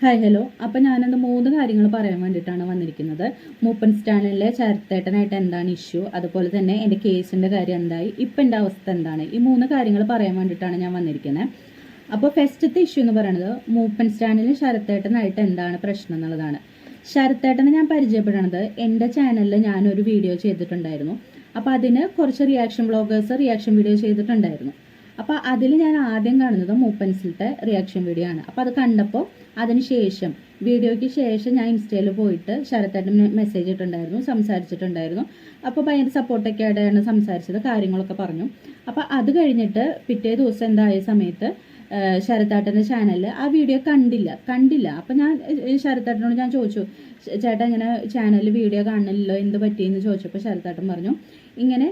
Hi hello അപ്പം ഞാനത് മൂന്ന് കാര്യങ്ങൾ പറയാൻ വേണ്ടിയിട്ടാണ് വന്നിരിക്കുന്നത്. മൂപ്പൻ സ്റ്റാനിലെ ചരത്തേട്ടനായിട്ട് എന്താണ് ഇഷ്യൂ അതുപോലെ തന്നെ എന്റെ കേസിന്റെ കാര്യം എന്തായി? ഇപ്പം എന്റെ അവസ്ഥ എന്താണ്? ഈ മൂന്ന് കാര്യങ്ങൾ പറയാൻ വേണ്ടിയിട്ടാണ് ഞാൻ വന്നിരിക്കുന്നത് അപ്പോൾ ഫസ്റ്റത്തെ ഇഷ്യൂ എന്ന് പറയുന്നത് മൂപ്പൻ സ്റ്റാനിലും ശരത്തേട്ടനായിട്ട് എന്താണ് പ്രശ്നം എന്നുള്ളതാണ്. ശരത്തേട്ടനെ ഞാൻ പരിചയപ്പെടുന്നത് എന്റെ ചാനലിൽ ഞാനൊരു വീഡിയോ ചെയ്തിട്ടുണ്ടായിരുന്നു. അപ്പോൾ അതിന് കുറച്ച് റിയാക്ഷൻ ബ്ലോഗേഴ്സ് റിയാക്ഷൻ വീഡിയോ ചെയ്തിട്ടുണ്ടായിരുന്നു. അപ്പോൾ അതിൽ ഞാൻ ആദ്യം കാണുന്നത് മൂപ്പൻസിലത്തെ റിയാക്ഷൻ വീഡിയോ ആണ്. അപ്പോൾ അത് കണ്ടപ്പോൾ അതിനുശേഷം വീഡിയോയ്ക്ക് ശേഷം ഞാൻ ഇൻസ്റ്റയിൽ പോയിട്ട് ശരത്തേട്ടൻ മെസ്സേജ് ഇട്ടുണ്ടായിരുന്നു സംസാരിച്ചിട്ടുണ്ടായിരുന്നു. അപ്പോൾ ഭയങ്കര സപ്പോർട്ടൊക്കെ ആയിട്ടാണ് സംസാരിച്ചത് കാര്യങ്ങളൊക്കെ പറഞ്ഞു. അപ്പോൾ അത് കഴിഞ്ഞിട്ട് പിറ്റേ ദിവസം എന്തായ സമയത്ത് ശരത്താട്ടന്റെ ചാനലിൽ ആ വീഡിയോ കണ്ടില്ല കണ്ടില്ല. അപ്പം ഞാൻ ശരത്താട്ടനോട് ഞാൻ ചോദിച്ചു ചേട്ടാ ഇങ്ങനെ ചാനലിൽ വീഡിയോ കാണണില്ലല്ലോ എന്ത് പറ്റിയെന്ന് ചോദിച്ചപ്പോൾ ശരത്താട്ടൻ പറഞ്ഞു ഇങ്ങനെ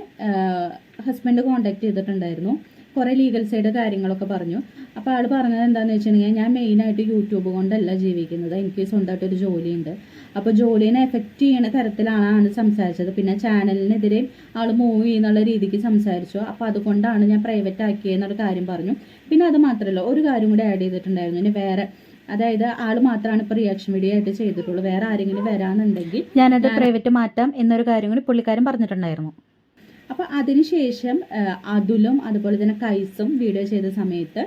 ഹസ്ബൻഡ് കോണ്ടാക്ട് ചെയ്തിട്ടുണ്ടായിരുന്നു. കുറേ ലീഗൽ സൈഡ് കാര്യങ്ങളൊക്കെ പറഞ്ഞു. അപ്പോൾ ആൾ പറഞ്ഞത് എന്താണെന്ന് വെച്ചിട്ടുണ്ടെങ്കിൽ ഞാൻ മെയിനായിട്ട് യൂട്യൂബ് കൊണ്ടല്ല ജീവിക്കുന്നത്. എനിക്ക് സ്വന്തമായിട്ട് സ്വന്തമായിട്ടൊരു ജോലിയുണ്ട്. അപ്പോൾ ജോലിനെ എഫക്റ്റ് ചെയ്യണ തരത്തിലാണ് ആണ് സംസാരിച്ചത്. പിന്നെ ചാനലിനെതിരെ ആൾ മൂവ് ചെയ്യുന്നുള്ള രീതിക്ക് സംസാരിച്ചു. അപ്പോൾ അതുകൊണ്ടാണ് ഞാൻ പ്രൈവറ്റ് ആക്കിയെന്നൊരു കാര്യം പറഞ്ഞു. പിന്നെ അത് മാത്രമല്ല ഒരു കാര്യം കൂടി ആഡ് ചെയ്തിട്ടുണ്ടായിരുന്നു. ഇനി വേറെ അതായത് ആൾ മാത്രമാണ് ഇപ്പോൾ റിയാക്ഷൻ വീഡിയോ ആയിട്ട് ചെയ്തിട്ടുള്ളൂ. വേറെ ആരെങ്കിലും വരാന്നുണ്ടെങ്കിൽ ഞാനത് പ്രൈവറ്റ് മാറ്റാം എന്നൊരു കാര്യം കൂടി പുള്ളിക്കാരൻ പറഞ്ഞിട്ടുണ്ടായിരുന്നു. അപ്പോൾ അതിനുശേഷം അതുലും അതുപോലെ തന്നെ കൈസും വീഡിയോ ചെയ്ത സമയത്ത്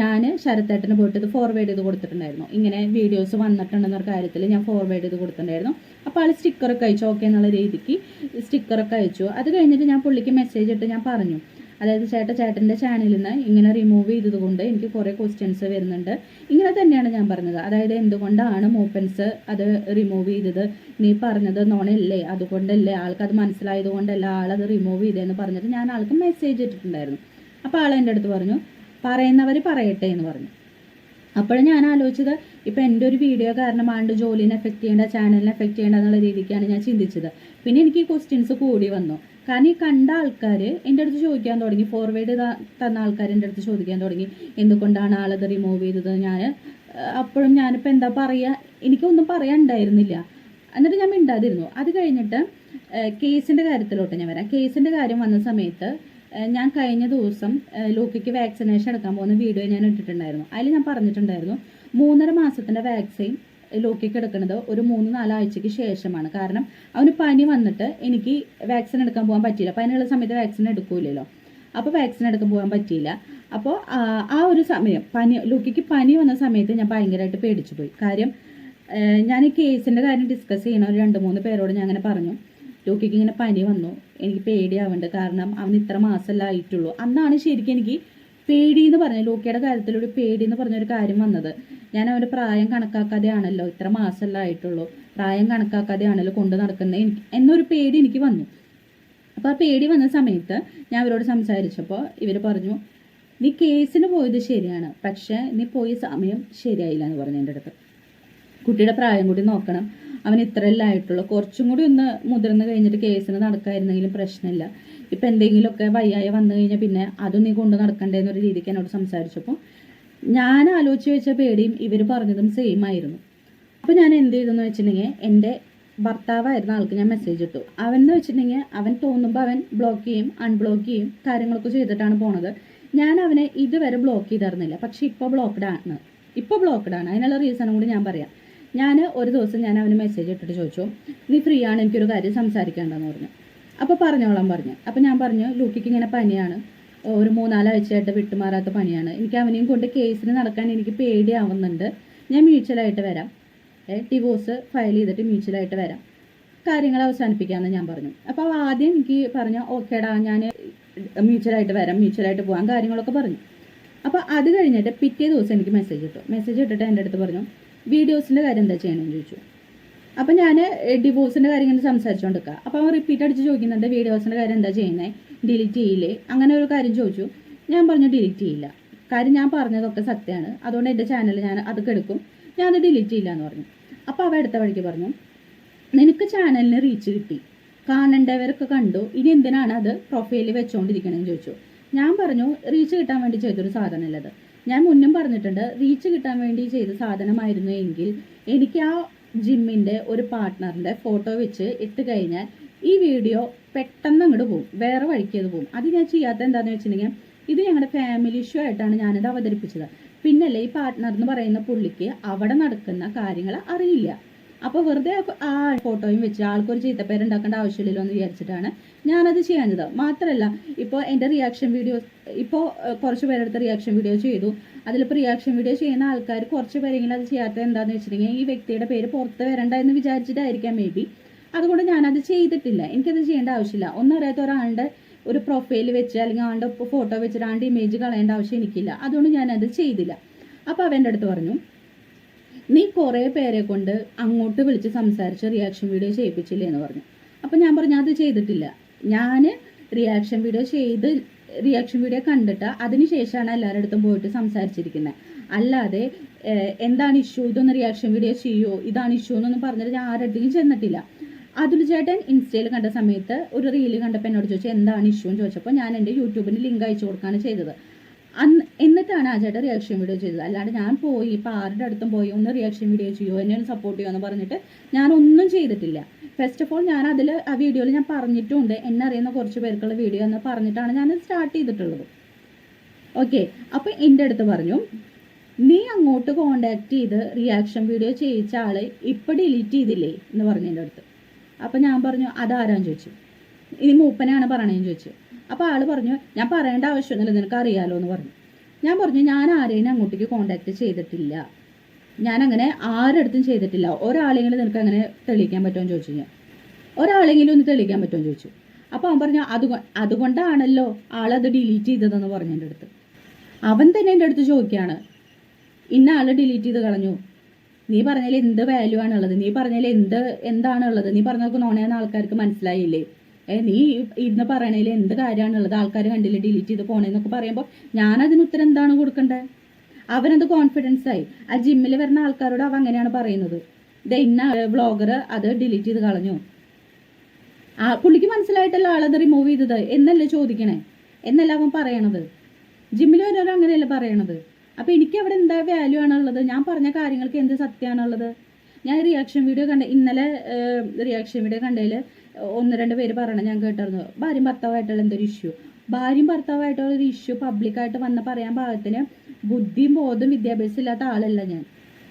ഞാൻ ശരത്തേട്ടന് പോയിട്ട് ഇത് ഫോർവേഡ് ചെയ്ത് കൊടുത്തിട്ടുണ്ടായിരുന്നു. ഇങ്ങനെ വീഡിയോസ് വന്നിട്ടുണ്ടെന്നൊരു കാര്യത്തിൽ ഞാൻ ഫോർവേഡ് ചെയ്ത് കൊടുത്തിട്ടുണ്ടായിരുന്നു. അപ്പോൾ ആൾ സ്റ്റിക്കറൊക്കെ അയച്ചു. ഓക്കെ എന്നുള്ള രീതിക്ക് സ്റ്റിക്കറൊക്കെ അയച്ചു. അത് കഴിഞ്ഞിട്ട് ഞാൻ പുള്ളിക്ക് മെസ്സേജ് ഇട്ട് ഞാൻ പറഞ്ഞു അതായത് ചേട്ട ചേട്ടന്റെ ചാനലിൽ നിന്ന് ഇങ്ങനെ റിമൂവ് ചെയ്തതുകൊണ്ട് എനിക്ക് കുറേ ക്വസ്റ്റ്യൻസ് വരുന്നുണ്ട്. ഇങ്ങനെ തന്നെയാണ് ഞാൻ പറഞ്ഞത്. അതായത് എന്തുകൊണ്ടാണ് മൂപ്പൻസ് അത് റിമൂവ് ചെയ്തത്? നീ പറഞ്ഞത് നോണല്ലേ അതുകൊണ്ടല്ലേ? ആൾക്കത് മനസ്സിലായത് കൊണ്ടല്ല ആളത് റിമൂവ് ചെയ്തതെന്ന് പറഞ്ഞിട്ട് ഞാൻ ആൾക്ക് മെസ്സേജ് ഇട്ടിട്ടുണ്ടായിരുന്നു. അപ്പോൾ ആൾ എന്റെ അടുത്ത് പറഞ്ഞു പറയുന്നവർ പറയട്ടെ എന്ന് പറഞ്ഞു. അപ്പോഴും ഞാൻ ആലോചിച്ചത് ഇപ്പം എന്റെ ഒരു വീഡിയോ കാരണമാണ്ട് ജോലിനെ എഫക്റ്റ് ചെയ്യേണ്ട ചാനലിനെ എഫക്റ്റ് ചെയ്യേണ്ട എന്നുള്ള രീതിക്കാണ് ഞാൻ ചിന്തിച്ചത്. പിന്നെ എനിക്ക് ഈ ക്വസ്റ്റ്യൻസ് കൂടി വന്നു. കാരണം ഈ കണ്ട ആൾക്കാർ എന്റെ അടുത്ത് ചോദിക്കാൻ തുടങ്ങി. ഫോർവേഡ് തന്ന ആൾക്കാർ എന്റെ അടുത്ത് ചോദിക്കാൻ തുടങ്ങി. എന്തുകൊണ്ടാണ് ആളത് റിമൂവ് ചെയ്തത്? ഞാൻ അപ്പോഴും ഞാനിപ്പോൾ എന്താ പറയുക എനിക്കൊന്നും പറയാനുണ്ടായിരുന്നില്ല. എന്നിട്ട് ഞാൻ മിണ്ടാതിരുന്നു. അത് കഴിഞ്ഞിട്ട് കേസിന്റെ കാര്യത്തിലോട്ട് ഞാൻ വരാം. കേസിന്റെ കാര്യം വന്ന സമയത്ത് ഞാൻ കഴിഞ്ഞ ദിവസം ലൂക്കിക്ക് വാക്സിനേഷൻ എടുക്കാൻ പോകുന്ന വീഡിയോ ഞാൻ ഇട്ടിട്ടുണ്ടായിരുന്നു. അതിൽ ഞാൻ പറഞ്ഞിട്ടുണ്ടായിരുന്നു മൂന്നര മാസത്തിന്റെ വാക്സിൻ ലോക്കിക്ക് കിടക്കുന്നത് ഒരു മൂന്ന് നാലാഴ്ചയ്ക്ക് ശേഷമാണ്. കാരണം അവന് പനി വന്നിട്ട് എനിക്ക് വാക്സിൻ എടുക്കാൻ പോകാൻ പറ്റിയില്ല. പനിയുള്ള സമയത്ത് വാക്സിൻ എടുക്കൂലല്ലോ അപ്പോൾ വാക്സിൻ എടുക്കാൻ പോകാൻ പറ്റിയില്ല. അപ്പോൾ ആ ഒരു സമയം പനി ലോക്കിക്ക് പനി വന്ന സമയത്ത് ഞാൻ ഭയങ്കരമായിട്ട് പേടിച്ചു പോയി. കാര്യം ഞാൻ ഈ കേസിന്റെ കാര്യം ഡിസ്കസ് ചെയ്യണ ഒരു രണ്ട് മൂന്ന് പേരോട് ഞാൻ അങ്ങനെ പറഞ്ഞു. ലോക്കിക്ക് ഇങ്ങനെ പനി വന്നു. എനിക്ക് പേടിയാവുന്നുണ്ട് കാരണം അവന് ഇത്ര മാസമല്ല ആയിട്ടുള്ളൂ. അന്നാണ് ശരിക്കും എനിക്ക് പേടി എന്ന് പറഞ്ഞ ലൂക്കയുടെ കാര്യത്തിൽ ഒരു പേടി എന്ന് പറഞ്ഞൊരു കാര്യം വന്നത്. ഞാൻ അവന്റെ പ്രായം കണക്കാക്കാതെയാണല്ലോ ഇത്ര മാസമല്ല ആയിട്ടുള്ളൂ. പ്രായം കണക്കാക്കാതെയാണല്ലോ കൊണ്ട് നടക്കുന്നത് എനിക്ക് എന്നൊരു പേടി എനിക്ക് വന്നു. അപ്പോൾ ആ പേടി വന്ന സമയത്ത് ഞാൻ അവരോട് സംസാരിച്ചപ്പോൾ ഇവർ പറഞ്ഞു നീ കേസിന് പോയത് ശരിയാണ് പക്ഷേ നീ പോയ സമയം ശരിയായില്ല എന്ന് പറഞ്ഞു എന്റെ അടുത്ത്. കുട്ടിയുടെ പ്രായം കൂടി നോക്കണം. അവൻ ഇത്രയല്ല ആയിട്ടുള്ളൂ. കുറച്ചും കൂടി ഒന്ന് മുതിർന്ന് കഴിഞ്ഞിട്ട് കേസിന് നടക്കായിരുന്നെങ്കിലും പ്രശ്നമില്ല. ഇപ്പം എന്തെങ്കിലുമൊക്കെ വയ്യായ വന്നു കഴിഞ്ഞാൽ പിന്നെ അതും നീ കൊണ്ട് നടക്കണ്ടേന്നൊരു രീതിക്ക് എന്നോട് സംസാരിച്ചപ്പോൾ ഞാൻ ആലോചിച്ച് വെച്ച പേടിയും ഇവർ പറഞ്ഞതും സെയിം ആയിരുന്നു. അപ്പോൾ ഞാൻ എന്ത് ചെയ്തെന്ന് വെച്ചിട്ടുണ്ടെങ്കിൽ എന്റെ ഭർത്താവായിരുന്ന ആൾക്ക് ഞാൻ മെസ്സേജ് ഇട്ടു. അവൻ എന്ന് വെച്ചിട്ടുണ്ടെങ്കിൽ അവൻ തോന്നുമ്പോൾ അവൻ ബ്ലോക്ക് ചെയ്യും അൺബ്ലോക്ക് ചെയ്യും കാര്യങ്ങളൊക്കെ ചെയ്തിട്ടാണ് പോണത്. ഞാൻ അവനെ ഇതുവരെ ബ്ലോക്ക് ചെയ്തിരുന്നില്ല. പക്ഷേ ഇപ്പോൾ ബ്ലോക്ക്ഡ് ആണ്. ഇപ്പോൾ ബ്ലോക്ക്ഡ് ആണ്. അതിനുള്ള റീസണും കൂടി ഞാൻ പറയാം. ഞാൻ ഒരു ദിവസം ഞാൻ അവന് മെസ്സേജ് ഇട്ടിട്ട് ചോദിച്ചു നീ ഫ്രീ ആണ് എനിക്കൊരു കാര്യം സംസാരിക്കേണ്ടതെന്ന് പറഞ്ഞു. അപ്പോൾ പറഞ്ഞോളാം പറഞ്ഞു. അപ്പോൾ ഞാൻ പറഞ്ഞു ലൂക്കിക്ക് ഇങ്ങനെ പനിയാണ്. ഒരു മൂന്നാലാഴ്ചയായിട്ട് വിട്ടുമാറാത്ത പണിയാണ് എനിക്ക് അവനെയും കൊണ്ട് കേസിന് നടക്കാൻ എനിക്ക് പേടിയാവുന്നുണ്ട്. ഞാൻ മ്യൂച്വലായിട്ട് വരാം. ഡിവോഴ്സ് ഫയൽ ചെയ്തിട്ട് മ്യൂച്വലായിട്ട് വരാം. കാര്യങ്ങൾ അവസാനിപ്പിക്കാമെന്ന് ഞാൻ പറഞ്ഞു. അപ്പോൾ ആദ്യം എനിക്ക് പറഞ്ഞു ഓക്കേടാ ഞാൻ മ്യൂച്വലായിട്ട് വരാം മ്യൂച്വലായിട്ട് പോകാം കാര്യങ്ങളൊക്കെ പറഞ്ഞു. അപ്പോൾ അത് കഴിഞ്ഞിട്ട് പിറ്റേ ദിവസം എനിക്ക് മെസ്സേജ് ഇട്ടു. മെസ്സേജ് ഇട്ടിട്ട് എന്റെ അടുത്ത് പറഞ്ഞു വീഡിയോസിന്റെ കാര്യം എന്താ ചെയ്യണമെന്ന് ചോദിച്ചു. അപ്പോൾ ഞാൻ ഡിവോഴ്സിന്റെ കാര്യം ഇങ്ങനെ സംസാരിച്ചുകൊണ്ടിരിക്കുക അപ്പോൾ അവൻ റിപ്പീറ്റ് അടിച്ച് ചോദിക്കുന്നുണ്ട് വീഡിയോസിന്റെ കാര്യം എന്താ ചെയ്യുന്നത് ഡിലീറ്റ് ചെയ്യില്ലേ? അങ്ങനെ ഒരു കാര്യം ചോദിച്ചു. ഞാൻ പറഞ്ഞു ഡിലീറ്റ് ചെയ്യില്ല. കാര്യം ഞാൻ പറഞ്ഞതൊക്കെ സത്യമാണ്. അതുകൊണ്ട് എന്റെ ചാനൽ ഞാൻ അത് കെടുക്കും. ഞാൻ അത് ഡിലീറ്റ് ചെയ്യില്ല എന്ന് പറഞ്ഞു. അപ്പോൾ അവ അടുത്ത വഴിക്ക് പറഞ്ഞു നിനക്ക് ചാനലിന് റീച്ച് കിട്ടി. കാണേണ്ടവരൊക്കെ കണ്ടു. ഇനി എന്തിനാണ് അത് പ്രൊഫൈലിൽ വെച്ചുകൊണ്ടിരിക്കണമെന്ന് ചോദിച്ചു. ഞാൻ പറഞ്ഞു റീച്ച് കിട്ടാൻ വേണ്ടി ചെയ്തൊരു സാധനമല്ലത് ഞാൻ മുന്നും പറഞ്ഞിട്ടുണ്ട് റീച്ച് കിട്ടാൻ വേണ്ടി ചെയ്ത സാധനമായിരുന്നു എങ്കിൽ എനിക്ക് ആ ജിമ്മിന്റെ ഒരു പാർട്ട്ണറിന്റെ ഫോട്ടോ വെച്ച് ഇട്ട് കഴിഞ്ഞാൽ ഈ വീഡിയോ പെട്ടെന്ന് അങ്ങോട്ട് പോകും വേറെ വഴിക്ക് അത് പോകും അത് ഞാൻ ചെയ്യാത്ത എന്താണെന്ന് വെച്ചിട്ടുണ്ടെങ്കിൽ ഇത് ഞങ്ങളുടെ ഫാമിലി ഇഷ്യൂ ആയിട്ടാണ് ഞാനിത് അവതരിപ്പിച്ചത്. പിന്നല്ലേ ഈ പാർട്ട്ണർ എന്ന് പറയുന്ന പുള്ളിക്ക് അവിടെ നടക്കുന്ന കാര്യങ്ങൾ അറിയില്ല. അപ്പോൾ വെറുതെ ആ- ഫോട്ടോയും വെച്ച് ആൾക്കൊരു ചീത്തപ്പേരുണ്ടാക്കേണ്ട ആവശ്യമില്ലല്ലോ എന്ന് വിചാരിച്ചിട്ടാണ് ഞാനത് ചെയ്യാഞ്ഞത്. മാത്രമല്ല ഇപ്പോൾ എന്റെ റിയാക്ഷൻ വീഡിയോസ് ഇപ്പോൾ കുറച്ച് പേരെടുത്ത് റിയാക്ഷൻ വീഡിയോ ചെയ്തു. അതിലിപ്പോൾ റിയാക്ഷൻ വീഡിയോ ചെയ്യുന്ന ആൾക്കാർ കുറച്ച് പേരെങ്കിലും അത് ചെയ്യാത്തത് എന്താണെന്ന് വെച്ചിട്ടുണ്ടെങ്കിൽ ഈ വ്യക്തിയുടെ പേര് പുറത്ത് വരണ്ട എന്ന് വിചാരിച്ചിട്ടായിരിക്കാം മേ ബി അതുകൊണ്ട് ഞാനത് ചെയ്തിട്ടില്ല. എനിക്കത് ചെയ്യേണ്ട ആവശ്യമില്ല. ഒന്നറിയാത്ത ഒരാളുടെ ഒരു പ്രൊഫൈൽ വെച്ച് അല്ലെങ്കിൽ ആളുടെ ഫോട്ടോ വെച്ചിട്ട് ആളുടെ ഇമേജ് കളയേണ്ട ആവശ്യം എനിക്കില്ല. അതുകൊണ്ട് ഞാനത് ചെയ്തില്ല. അപ്പോൾ അവന്റെ അടുത്ത് പറഞ്ഞു നീ കുറേ പേരെ കൊണ്ട് അങ്ങോട്ട് വിളിച്ച് സംസാരിച്ച് റിയാക്ഷൻ വീഡിയോ ചെയ്യിപ്പിച്ചില്ലേ എന്ന് പറഞ്ഞു. അപ്പം ഞാൻ പറഞ്ഞു അത് ചെയ്തിട്ടില്ല. ഞാൻ റിയാക്ഷൻ വീഡിയോ ചെയ്ത് റിയാക്ഷൻ വീഡിയോ കണ്ടിട്ട് അതിന് ശേഷമാണ് എല്ലാവരുടെ അടുത്തും പോയിട്ട് സംസാരിച്ചിരിക്കുന്നത് അല്ലാതെ എന്താണ് ഇഷ്യൂ ഇതൊന്ന് റിയാക്ഷൻ വീഡിയോ ചെയ്യുമോ ഇതാണ് ഇഷ്യൂ എന്നൊന്നും പറഞ്ഞിട്ട് ഞാൻ ആരുടെയും ചെന്നിട്ടില്ല. അതുൽ ചേട്ടൻ ഇൻസ്റ്റയിൽ കണ്ട സമയത്ത് ഒരു റീൽ കണ്ടപ്പോൾ എന്നോട് ചോദിച്ചു എന്താണ് ഇഷ്യൂ എന്ന് ചോദിച്ചപ്പോൾ ഞാൻ എന്റെ യൂട്യൂബിന് ലിങ്ക് അയച്ചു കൊടുക്കുകയാണ് ചെയ്തത്. അന്ന് എന്നിട്ടാണ് ആ ചേട്ടൻ റിയാക്ഷൻ വീഡിയോ ചെയ്തത്. അല്ലാണ്ട് ഞാൻ പോയി ഇപ്പോൾ ആരുടെ അടുത്തും പോയി ഒന്ന് റിയാക്ഷൻ വീഡിയോ ചെയ്യുമോ എന്നെ ഒന്ന് സപ്പോർട്ട് ചെയ്യുമോ എന്ന് പറഞ്ഞിട്ട് ഞാനൊന്നും ചെയ്തിട്ടില്ല. ഫസ്റ്റ് ഓഫ് ഓൾ ഞാൻ അതിൽ ആ വീഡിയോയിൽ ഞാൻ പറഞ്ഞിട്ടുണ്ട്. എന്നെ അറിയുന്ന കുറച്ച് പേർക്കുള്ള വീഡിയോ എന്ന് പറഞ്ഞിട്ടാണ് ഞാൻ സ്റ്റാർട്ട് ചെയ്തിട്ടുള്ളത്. ഓക്കെ അപ്പോൾ എന്റെ അടുത്ത് പറഞ്ഞു നീ അങ്ങോട്ട് കോണ്ടാക്ട് ചെയ്ത് റിയാക്ഷൻ വീഡിയോ ചെയ്യിച്ച ആൾ ഇപ്പം ഡിലീറ്റ് ചെയ്തില്ലേ? എന്ന് പറഞ്ഞു എന്റെ അടുത്ത്. അപ്പം ഞാൻ പറഞ്ഞു അതാരാന്ന് ചോദിച്ചു? ഇനി മൂപ്പനാണ് പറയണേന്ന് ചോദിച്ചു. അപ്പോൾ ആൾ പറഞ്ഞു ഞാൻ പറയേണ്ട ആവശ്യമൊന്നുമില്ല നിനക്ക് അറിയാലോ എന്ന് പറഞ്ഞു. ഞാൻ പറഞ്ഞു ഞാൻ ആരെയും അങ്ങോട്ടേക്ക് കോണ്ടാക്ട് ചെയ്തിട്ടില്ല. ഞാൻ അങ്ങനെ ആരടുത്തും ചെയ്തിട്ടില്ല. ഒരാളെങ്കിലും നിനക്ക് അങ്ങനെ തെളിയിക്കാൻ പറ്റുമെന്ന് ചോദിച്ചു ഞാൻ. ഒരാളെങ്കിലും ഒന്ന് തെളിയിക്കാൻ പറ്റുമെന്ന് ചോദിച്ചു. അപ്പോൾ അവൻ പറഞ്ഞു അത് അതുകൊണ്ടാണല്ലോ ആളത് ഡിലീറ്റ് ചെയ്തതെന്ന് പറഞ്ഞു എന്റെ അടുത്ത്. അവൻ തന്നെ എന്റെ അടുത്ത് ചോദിക്കുകയാണ് ഇന്ന ആൾ ഡിലീറ്റ് ചെയ്ത് കളഞ്ഞു. നീ പറഞ്ഞതിൽ എന്ത് വാല്യൂ ആണുള്ളത്? നീ പറഞ്ഞതിൽ എന്ത് എന്താണുള്ളത്? നീ പറഞ്ഞതൊക്കെ നോണയെന്ന് ആൾക്കാർക്ക് മനസ്സിലായില്ലേ? ഏ നീ ഇന്ന് പറയണതിൽ എന്ത് കാര്യമാണുള്ളത്? ആൾക്കാർ കണ്ടില്ല ഡിലീറ്റ് ചെയ്ത് പോണേന്നൊക്കെ പറയുമ്പോൾ ഞാനതിന് ഉത്തരം എന്താണ് കൊടുക്കേണ്ടത് അവനത് കോൺഫിഡൻസ് ആയി? ആ ജിമ്മിൽ വരുന്ന ആൾക്കാരോട് അവ അങ്ങനെയാണ് പറയുന്നത്. ദേ ഇന്ന വ്ളോഗർ അത് ഡിലീറ്റ് ചെയ്ത് കളഞ്ഞു. ആ പുള്ളിക്ക് മനസ്സിലായിട്ടല്ല ആളത് റിമൂവ് ചെയ്തത്. എന്നല്ലേ ചോദിക്കണേ? എന്നല്ല അവൻ പറയണത്? ജിമ്മിൽ വരുന്നവർ അങ്ങനെയല്ല പറയണത്? അപ്പോൾ എനിക്ക് അവിടെ എന്താ വാല്യൂ ആണുള്ളത്? ഞാൻ പറഞ്ഞ കാര്യങ്ങൾക്ക് എന്ത് സത്യമാണുള്ളത് ഞാൻ റിയാക്ഷൻ വീഡിയോ കണ്ട ഇന്നലെ റിയാക്ഷൻ വീഡിയോ കണ്ടതിൽ ഒന്ന് രണ്ട് പേര് പറയണം ഞാൻ കേട്ടിരുന്നു. ഭാര്യയും ഭർത്താവായിട്ടുള്ള എന്തൊരു ഇഷ്യൂ ഭാര്യയും ഭർത്താവായിട്ടുള്ള ഒരു ഇഷ്യൂ പബ്ലിക്കായിട്ട് വന്ന് പറയാൻ പാകത്തിന് ബുദ്ധിയും ബോധം വിദ്യാഭ്യാസം ഇല്ലാത്ത ആളല്ല ഞാൻ.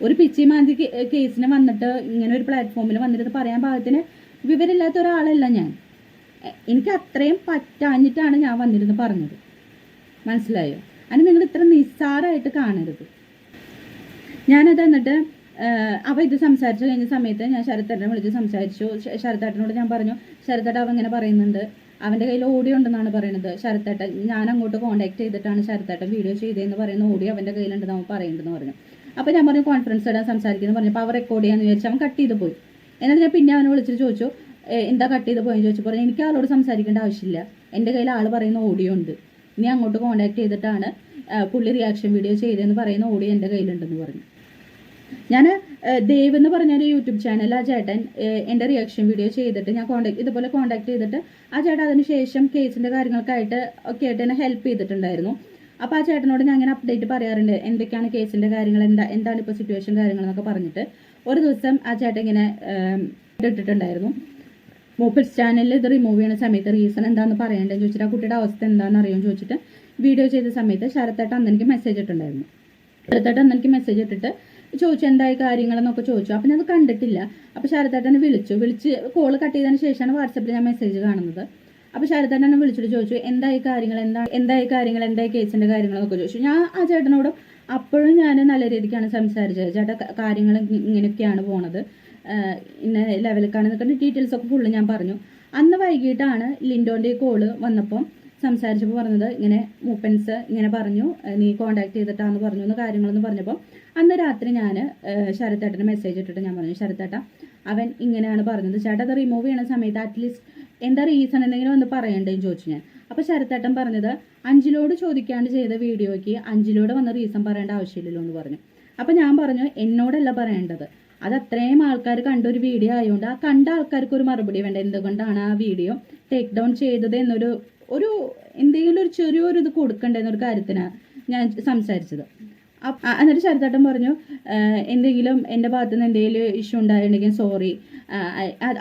ഒരു പിച്ചി മാന്തി കേസിന് വന്നിട്ട് ഇങ്ങനെ ഒരു പ്ലാറ്റ്ഫോമിൽ വന്നിട്ട് പറയാൻ പാകത്തിന് വിവരമില്ലാത്ത ഒരാളല്ല ഞാൻ. എനിക്ക് അത്രയും പറ്റാഞ്ഞിട്ടാണ് ഞാൻ വന്നിരുന്ന് പറഞ്ഞത്. മനസ്സിലായോ? അതിന് നിങ്ങൾ ഇത്ര നിസ്സാരമായിട്ട് കാണരുത്. ഞാനത് എന്നിട്ട് അവ ഇത് സംസാരിച്ചു കഴിഞ്ഞ സമയത്ത് ഞാൻ ശരത്തേട്ടനെ വിളിച്ച് സംസാരിച്ചു. ശരത്തേട്ടനോട് ഞാൻ പറഞ്ഞു ശരത്തേട്ട അവ ഇങ്ങനെ പറയുന്നുണ്ട്. അവന്റെ കയ്യിൽ ഓഡിയോ ഉണ്ടെന്നാണ് പറയുന്നത്. ശരത്തേട്ടൻ ഞാൻ അങ്ങോട്ട് കോൺടാക്ട് ചെയ്തിട്ടാണ് ശരത്തേട്ടൻ വീഡിയോ ചെയ്തതെന്ന് പറയുന്ന ഓഡിയോ അവന്റെ കയ്യിലുണ്ടെന്ന് അവൻ പറയുന്നുണ്ടെന്ന് പറഞ്ഞു. അപ്പോൾ ഞാൻ പറഞ്ഞു കോൺഫറൻസ് ഇടാൻ സംസാരിക്കുന്നു പറഞ്ഞപ്പോൾ അവർ റെക്കോർഡ് ചെയ്യാന്ന് വിചാരിച്ചു അവൻ കട്ട് ചെയ്ത് പോയി. എന്നിട്ട് ഞാൻ പിന്നെ അവനെ വിളിച്ചിട്ട് ചോദിച്ചു എന്താ കട്ട് ചെയ്ത് പോയെന്ന്? ചോദിച്ചു. പറഞ്ഞു എനിക്ക് ആളോട് സംസാരിക്കേണ്ട ആവശ്യമില്ല. എന്റെ കയ്യിൽ ആൾ പറയുന്ന ഓഡിയോ ഉണ്ട് നീ അങ്ങോട്ട് കോൺടാക്ട് ചെയ്തിട്ടാണ് പുള്ളി റിയാക്ഷൻ വീഡിയോ ചെയ്തതെന്ന് പറയുന്ന ഓഡിയോ എന്റെ കയ്യിലുണ്ടെന്ന് പറഞ്ഞു. ഞാൻ ദേവ് എന്ന് പറഞ്ഞ ഒരു യൂട്യൂബ് ചാനൽ ആ ചേട്ടൻ എന്റെ റിയാക്ഷൻ വീഡിയോ ചെയ്തിട്ട് ഞാൻ കോണ്ടാക്ട് ഇതുപോലെ കോണ്ടാക്ട് ചെയ്തിട്ട് ആ ചേട്ടൻ അതിനുശേഷം കേസിന്റെ കാര്യങ്ങൾക്കായിട്ട് ഒക്കെ ആയിട്ട് എന്നെ ഹെൽപ്പ് ചെയ്തിട്ടുണ്ടായിരുന്നു. അപ്പോൾ ആ ചേട്ടനോട് ഞാൻ അങ്ങനെ അപ്ഡേറ്റ് പറയാറുണ്ട് എന്തൊക്കെയാണ് കേസിന്റെ കാര്യങ്ങൾ എന്താ എന്താണ് ഇപ്പോൾ സിറ്റുവേഷൻ കാര്യങ്ങൾ എന്നൊക്കെ പറഞ്ഞിട്ട്. ഒരു ദിവസം ആ ചേട്ടൻ ഇങ്ങനെ ഇട്ടിട്ടുണ്ടായിരുന്നു. മൂപ്പിസ് ചാനലിൽ ഇത് റിമൂവ് ചെയ്യുന്ന സമയത്ത് റീസൺ എന്താണെന്ന് പറയേണ്ടതെന്ന് ചോദിച്ചിട്ട് ആ കുട്ടിയുടെ അവസ്ഥ എന്താണെന്ന് അറിയുമെന്ന് ചോദിച്ചിട്ട് വീഡിയോ ചെയ്ത സമയത്ത് ശരത്തേട്ട അന്ന് എനിക്ക് മെസ്സേജ് ഇട്ടുണ്ടായിരുന്നു ശരത്തേട്ട അന്ന് എനിക്ക് മെസ്സേജ് ഇട്ടിട്ട് ചോദിച്ചു എന്തായി കാര്യങ്ങളെന്നൊക്കെ ചോദിച്ചു. അപ്പം ഞാൻ അത് കണ്ടിട്ടില്ല. അപ്പോൾ ശരത്തേട്ടനെ വിളിച്ചു. വിളിച്ച് കോൾ കട്ട് ചെയ്തതിന് ശേഷമാണ് വാട്സപ്പിൽ ഞാൻ മെസ്സേജ് കാണുന്നത്. അപ്പോൾ ശരത്തേട്ടനെ വിളിച്ചിട്ട് ചോദിച്ചു എന്തായി കാര്യങ്ങൾ? എന്താ എന്തായി കാര്യങ്ങൾ? എന്തായി കേസിന്റെ കാര്യങ്ങളെന്നൊക്കെ ചോദിച്ചു. ഞാൻ ആ ചേട്ടനോട് അപ്പോഴും ഞാൻ നല്ല രീതിക്കാണ് സംസാരിച്ചത്. ചേട്ടാ കാര്യങ്ങൾ ഇങ്ങനെയൊക്കെയാണ് പോണത്. ഇന്ന ലെവലിലേക്കാണ് നിൽക്കുന്ന ഡീറ്റെയിൽസ് ഒക്കെ ഫുള്ള് ഞാൻ പറഞ്ഞു. അന്ന് വൈകിട്ടാണ് ലിൻഡോന്റെ കോൾ വന്നപ്പം സംസാരിച്ചപ്പോൾ പറഞ്ഞത് ഇങ്ങനെ മൂപ്പൻസ് ഇങ്ങനെ പറഞ്ഞു നീ കോണ്ടാക്ട് ചെയ്തിട്ടാന്ന് പറഞ്ഞു എന്ന് കാര്യങ്ങളെന്ന് പറഞ്ഞപ്പോൾ അന്ന് രാത്രി ഞാൻ ശരത്തേട്ടന് മെസ്സേജ് ഇട്ടിട്ട് ഞാൻ പറഞ്ഞു ശരത്തേട്ട അവൻ ഇങ്ങനെയാണ് പറഞ്ഞത്. ചേട്ടാ അത് റിമൂവ് ചെയ്യണ സമയത്ത് അറ്റ്ലീസ്റ്റ് എന്താ റീസൺ എന്തെങ്കിലും ഒന്ന് പറയണ്ടേന്ന് ചോദിച്ചു ഞാൻ. അപ്പോൾ ശരത്തേട്ടൻ പറഞ്ഞത് അഞ്ചിലോട് ചോദിക്കാണ്ട് ചെയ്ത വീഡിയോയ്ക്ക് അഞ്ചിലോട് വന്ന റീസൺ പറയേണ്ട ആവശ്യമില്ലല്ലോ എന്ന് പറഞ്ഞു. അപ്പോൾ ഞാൻ പറഞ്ഞു എന്നോടല്ല പറയേണ്ടത്. അത് അത്രയും ആൾക്കാർ കണ്ട ഒരു വീഡിയോ ആയതുകൊണ്ട് ആ കണ്ട ആൾക്കാർക്ക് ഒരു മറുപടി വേണ്ട. എന്തുകൊണ്ടാണ് ആ വീഡിയോ ടേക്ക് ഡൗൺ ചെയ്തത് എന്നൊരു ഒരു എന്തെങ്കിലും ഒരു ചെറിയൊരു ഇത് കൊടുക്കണ്ടെന്നൊരു കാര്യത്തിനാണ് ഞാൻ സംസാരിച്ചത്. എന്നിട്ട് ശരത്തേട്ടൻ പറഞ്ഞു "ആഹ് എന്തെങ്കിലും എന്റെ ഭാഗത്തു നിന്ന് എന്തെങ്കിലും ഇഷ്യൂ ഉണ്ടായിട്ടുണ്ടെങ്കിൽ സോറി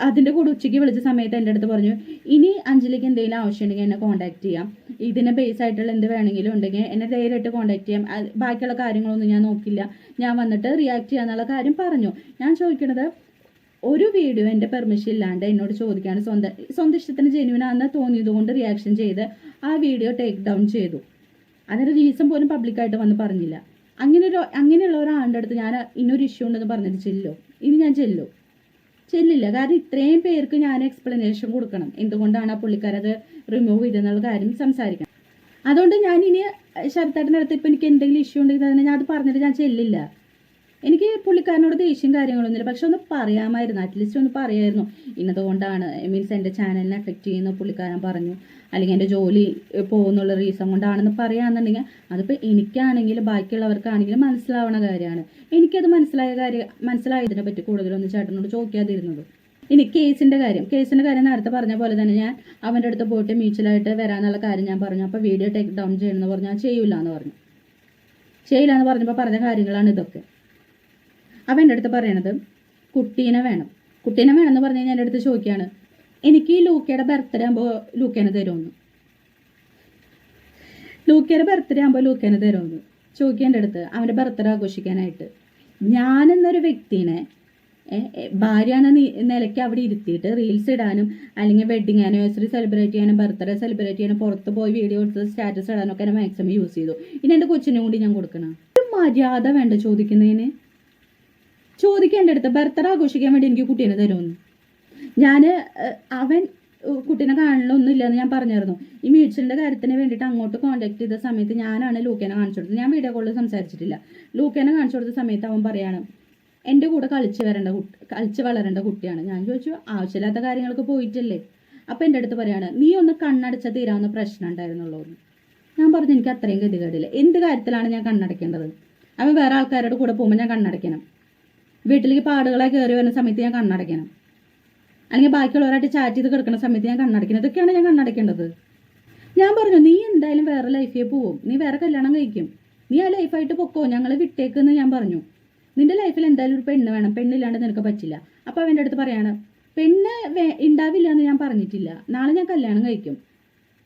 അതിന്റെ കൂടെ ഉച്ചയ്ക്ക് വിളിച്ച സമയത്ത് എന്റെ അടുത്ത് പറഞ്ഞു ഇനി അഞ്ജലിക്ക് എന്തെങ്കിലും ആവശ്യമുണ്ടെങ്കിൽ എന്നെ കോൺടാക്ട് ചെയ്യാം. ഇതിനെ ബേസ് ആയിട്ടുള്ള എന്ത് വേണമെങ്കിലും ഉണ്ടെങ്കിൽ എന്നെ ധൈര്യമായിട്ട് കോൺടാക്ട് ചെയ്യാം. ബാക്കിയുള്ള കാര്യങ്ങളൊന്നും ഞാൻ നോക്കില്ല. ഞാൻ വന്നിട്ട് റിയാക്ട് ചെയ്യാന്നുള്ള കാര്യം പറഞ്ഞു. ഞാൻ ചോദിക്കണത് ഒരു വീഡിയോ എന്റെ പെർമിഷൻ ഇല്ലാണ്ട് എന്നോട് ചോദിക്കാണ്. സ്വന്തം സ്വന്തം ഇഷ്ടത്തിന് ജെനുവിനാണെന്ന് തോന്നിയത് കൊണ്ട് റിയാക്ഷൻ ചെയ്ത് ആ വീഡിയോ ടേക്ക് ഡൗൺ ചെയ്തു. അതിന്റെ റീസൺ പോലും പബ്ലിക്കായിട്ട് വന്ന് പറഞ്ഞില്ല. അങ്ങനെ ഒരു അങ്ങനെയുള്ള ഒരാളുടെ അടുത്ത് ഞാൻ ഇന്നൊരു ഇഷ്യൂ ഉണ്ടെന്ന് പറഞ്ഞിട്ട് ചെല്ലോ. ഇനി ഞാൻ ചെല്ലോ. ചെല്ലില്ല. കാരണം ഇത്രയും പേർക്ക് ഞാൻ എക്സ്പ്ലനേഷൻ കൊടുക്കണം. എന്തുകൊണ്ടാണ് ആ പുള്ളിക്കാരത് റിമൂവ് ചെയ്തെന്നുള്ള കാര്യം സംസാരിക്കണം. അതുകൊണ്ട് ഞാൻ ഇനി ശരത്തേട്ടന്റെ അടുത്ത് ഇപ്പം എനിക്ക് എന്തെങ്കിലും ഇഷ്യൂ ഉണ്ടെങ്കിൽ തന്നെ ഞാൻ അത് പറഞ്ഞിട്ട് ഞാൻ ചെല്ലില്ല. എനിക്ക് പുള്ളിക്കാരനോട് ദേഷ്യം കാര്യങ്ങളൊന്നുമില്ല. പക്ഷെ ഒന്ന് പറയാമായിരുന്നു. അറ്റ്ലീസ്റ്റ് ഒന്ന് പറയായിരുന്നു. ഇന്നതുകൊണ്ടാണ്. മീൻസ് എന്റെ ചാനലിനെ എഫക്റ്റ് ചെയ്യുന്ന പുള്ളിക്കാരൻ പറഞ്ഞു. അല്ലെങ്കിൽ എന്റെ ജോലി പോകുന്നുള്ള റീസൺ കൊണ്ടാണെന്ന് പറയാന്നുണ്ടെങ്കിൽ അതിപ്പോൾ എനിക്കാണെങ്കിലും ബാക്കിയുള്ളവർക്കാണെങ്കിലും മനസ്സിലാവണ കാര്യമാണ്. എനിക്കത് മനസ്സിലായ കാര്യം മനസ്സിലായതിനെ പറ്റി കൂടുതലൊന്നും ചേട്ടനോട് ചോദിക്കാതിരുന്നത്. ഇനി കേസിന്റെ കാര്യം. കേസിന്റെ കാര്യം നേരത്തെ പറഞ്ഞ പോലെ തന്നെ ഞാൻ അവന്റെ അടുത്ത് പോയിട്ട് മ്യൂച്വലായിട്ട് വരാനുള്ള കാര്യം ഞാൻ പറഞ്ഞു. അപ്പോൾ വീഡിയോ ടേക്ക് ഡൗൺ ചെയ്യണമെന്ന് പറഞ്ഞു. ഞാൻ ചെയ്യില്ല എന്ന് പറഞ്ഞു. ചെയ്യില്ല എന്ന് പറഞ്ഞപ്പോൾ പറഞ്ഞ കാര്യങ്ങളാണ് ഇതൊക്കെ. അവൻ എന്റെ അടുത്ത് പറയണത് കുട്ടീനെ വേണം. കുട്ടീനെ വേണമെന്ന് പറഞ്ഞു കഴിഞ്ഞാൽ എന്റെ അടുത്ത് ചോദിക്കുകയാണ് എനിക്ക് ഈ ലൂക്കയുടെ ബർത്ത്ഡേ ആകുമ്പോൾ ലൂക്കേനെ തരുമെന്ന്? ലൂക്കയുടെ ബർത്ത്ഡേ ആകുമ്പോൾ ലൂക്കേനെ തരുമെന്ന്? ചോദിക്കുക എന്റെ അടുത്ത് അവന്റെ ബർത്ത്ഡേ ആഘോഷിക്കാനായിട്ട്. ഞാനെന്നൊരു വ്യക്തിനെ ഭാര്യ എന്ന നിലയ്ക്ക് അവിടെ ഇരുത്തിയിട്ട് റീൽസ് ഇടാനും അല്ലെങ്കിൽ വെഡിങ് ആനിവേഴ്സറി സെലിബ്രേറ്റ് ചെയ്യാനും ബർത്ത്ഡേ സെലിബ്രേറ്റ് ചെയ്യാനും പുറത്ത് പോയി വീഡിയോ എടുത്ത് സ്റ്റാറ്റസ് ഇടാനൊക്കെ എന്നെ മാക്സിമം യൂസ് ചെയ്തു. ഇനി എന്റെ കൊച്ചിനും കൂടി ഞാൻ കൊടുക്കണം? ഒരു മര്യാദ വേണ്ട ചോദിക്കുന്നതിന്? ചോദിക്കാൻ എന്റെ അടുത്ത് ബർത്ത്ഡേ ആഘോഷിക്കാൻ വേണ്ടി എനിക്ക് കുട്ടീനെ തരുമെന്ന്. ഞാൻ അവൻ കുട്ടീനെ കാണലൊന്നും ഇല്ലെന്ന് ഞാൻ പറഞ്ഞിരുന്നു ഈ മ്യൂച്വലിന്റെ കാര്യത്തിന് വേണ്ടിയിട്ട് അങ്ങോട്ട് കോൺടാക്ട് ചെയ്ത സമയത്ത് ഞാനാണ് ലൂക്കേനെ കാണിച്ചു കൊടുത്തത്. ഞാൻ വീഡിയോ കോളിൽ സംസാരിച്ചിട്ടില്ല. ലൂക്കേനെ കാണിച്ചു കൊടുത്ത സമയത്ത് അവൻ പറയാണ് എന്റെ കൂടെ കളിച്ച് വരേണ്ട കുട്ടി കളിച്ച് വളരേണ്ട കുട്ടിയാണ്. ഞാൻ ചോദിച്ചു ആവശ്യമില്ലാത്ത കാര്യങ്ങൾക്ക് പോയിട്ടല്ലേ? അപ്പം എന്റെ അടുത്ത് പറയാണ് നീ ഒന്ന് കണ്ണടച്ച തീരാവുന്ന പ്രശ്നം ഉണ്ടായിരുന്നുള്ളൂ. ഞാൻ പറഞ്ഞു എനിക്ക് അത്രയും ഗതികേടില്ല. എന്ത് കാര്യത്തിലാണ് ഞാൻ കണ്ണടയ്ക്കേണ്ടത് അവൻ വേറെ ആൾക്കാരുടെ കൂടെ പോകുമ്പോൾ ഞാൻ കണ്ണടയ്ക്കണം വീട്ടിലേക്ക് പാടുകളായി കയറി വരുന്ന സമയത്ത് ഞാൻ കണ്ണടയ്ക്കണം. അല്ലെങ്കിൽ ബാക്കിയുള്ളവരായിട്ട് ചാറ്റ് ചെയ്ത് കിടക്കുന്ന സമയത്ത് ഞാൻ കണ്ണടയ്ക്കണം. ഇതൊക്കെയാണ് ഞാൻ കണ്ണടയ്ക്കേണ്ടത്. ഞാൻ പറഞ്ഞു നീ എന്തായാലും വേറെ ലൈഫിൽ പോവും. നീ വേറെ കല്യാണം കഴിക്കും. നീ ആ ലൈഫായിട്ട് പൊക്കോ? ഞങ്ങൾ വിട്ടേക്കെന്ന് ഞാൻ പറഞ്ഞു. നിന്റെ ലൈഫിൽ എന്തായാലും ഒരു പെണ്ണ് വേണം. പെണ്ണില്ലാണ്ട് നിനക്ക് പറ്റില്ല. അപ്പോൾ അവന്റെ അടുത്ത് പറയാണ് പെണ്ണ് ഉണ്ടാവില്ല എന്ന് ഞാൻ പറഞ്ഞിട്ടില്ല. നാളെ ഞാൻ കല്യാണം കഴിക്കും.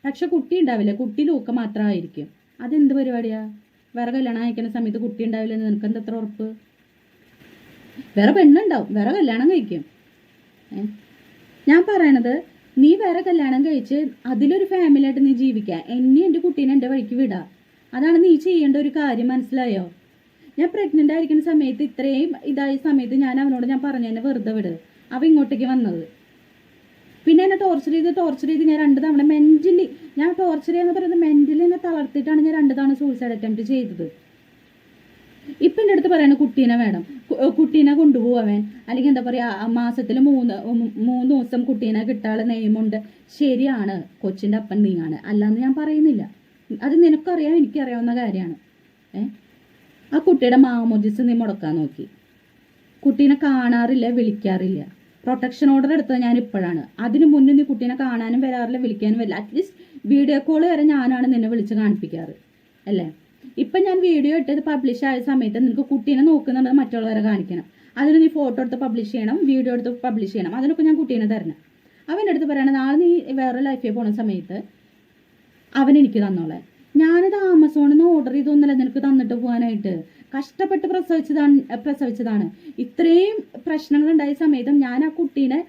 പക്ഷെ കുട്ടി ഉണ്ടാവില്ല കുട്ടി ലൂക്ക മാത്രമായിരിക്കും. അതെന്ത് പരിപാടിയാ? വേറെ കല്യാണം കഴിക്കുന്ന സമയത്ത് കുട്ടി ഉണ്ടാവില്ല എന്ന് നിനക്ക് എന്താ ഉറപ്പ്? വേറെ പെണ്ണുണ്ടാവും വേറെ കല്യാണം കഴിക്കും. ഞാൻ പറയണത് നീ വേറെ കല്യാണം കഴിച്ച് അതിലൊരു ഫാമിലി ആയിട്ട് നീ ജീവിക്കുക എന്നെ എന്റെ കുട്ടീനെ എന്റെ വഴിക്ക് വിടാ. അതാണ് നീ ചെയ്യേണ്ട ഒരു കാര്യം മനസ്സിലായോ? ഞാൻ പ്രഗ്നന്റ് ആയിരിക്കുന്ന സമയത്ത് ഇത്രയും ഇതായ സമയത്ത് ഞാൻ അവനോട് ഞാൻ പറഞ്ഞു എന്നെ വെറുതെ വിട്. അവ ഇങ്ങോട്ടേക്ക് വന്നത്. പിന്നെ എന്നെ ടോർച്ചർ ചെയ്ത് ടോർച്ചർ ചെയ്ത് ഞാൻ രണ്ട് തവണ മെന്റലി ഞാൻ ടോർച്ചർ ചെയ്യാന്ന് പറയുന്നത് മെന്റലി എന്നെ തളർത്തിയിട്ടാണ് ഞാൻ രണ്ട് തവണ സൂയിസൈഡ് അറ്റംപ്റ്റ് ചെയ്തത്. ഇപ്പം എന്റെ അടുത്ത് പറയണ കുട്ടീനെ വേണം. കുട്ടീനെ കൊണ്ടുപോവാൻ അല്ലെങ്കിൽ എന്താ പറയുക മാസത്തിൽ മൂന്ന് മൂന്ന് ദിവസം കുട്ടീനെ കിട്ടാനുള്ള നിയമമുണ്ട്. ശരിയാണ് കൊച്ചിന്റെ അപ്പൻ നീയാണ്. അല്ലാന്ന് ഞാൻ പറയുന്നില്ല. അത് നിനക്കറിയാം എനിക്കറിയാവുന്ന കാര്യമാണ്. ഏ? ആ കുട്ടിയുടെ മാമോജിസ് നീ മുടക്കാൻ നോക്കി. കുട്ടീനെ കാണാറില്ല വിളിക്കാറില്ല. പ്രൊട്ടക്ഷൻ ഓർഡർ എടുത്തത് ഞാൻ ഇപ്പോഴാണ്. അതിനു മുന്നേ നീ കുട്ടീനെ കാണാനും വരാറില്ല വിളിക്കാനും വരില്ല. അറ്റ്ലീസ്റ്റ് വീഡിയോ കോൾ വരെ ഞാനാണ് നിന്നെ വിളിച്ച് കാണിപ്പിക്കാറ്. അല്ലേ? ഇപ്പം ഞാൻ വീഡിയോ ഇട്ടത് പബ്ലിഷ് ആയ സമയത്ത് നിനക്ക് കുട്ടീനെ നോക്കുന്നുണ്ടെന്ന് മറ്റുള്ളവരെ കാണിക്കണം. അതിന് നീ ഫോട്ടോ എടുത്ത് പബ്ലിഷ് ചെയ്യണം വീഡിയോ എടുത്ത് പബ്ലിഷ് ചെയ്യണം. അതിനൊക്കെ ഞാൻ കുട്ടീനെ തരണം. അവന്റെ അടുത്ത് പറയണത് നാളെ നീ വേറെ ലൈഫിൽ പോണ സമയത്ത് അവൻ എനിക്ക് തന്നോളെ. ഞാനത് ആമസോണിൽ നിന്ന് ഓർഡർ ചെയ്തൊന്നുമല്ല നിനക്ക് തന്നിട്ട് പോകാനായിട്ട്? കഷ്ടപ്പെട്ട് പ്രസവിച്ചതാണ് പ്രസവിച്ചതാണ്. ഇത്രയും പ്രശ്നങ്ങൾ ഉണ്ടായ സമയത്തും ഞാൻ ആ കുട്ടീനെ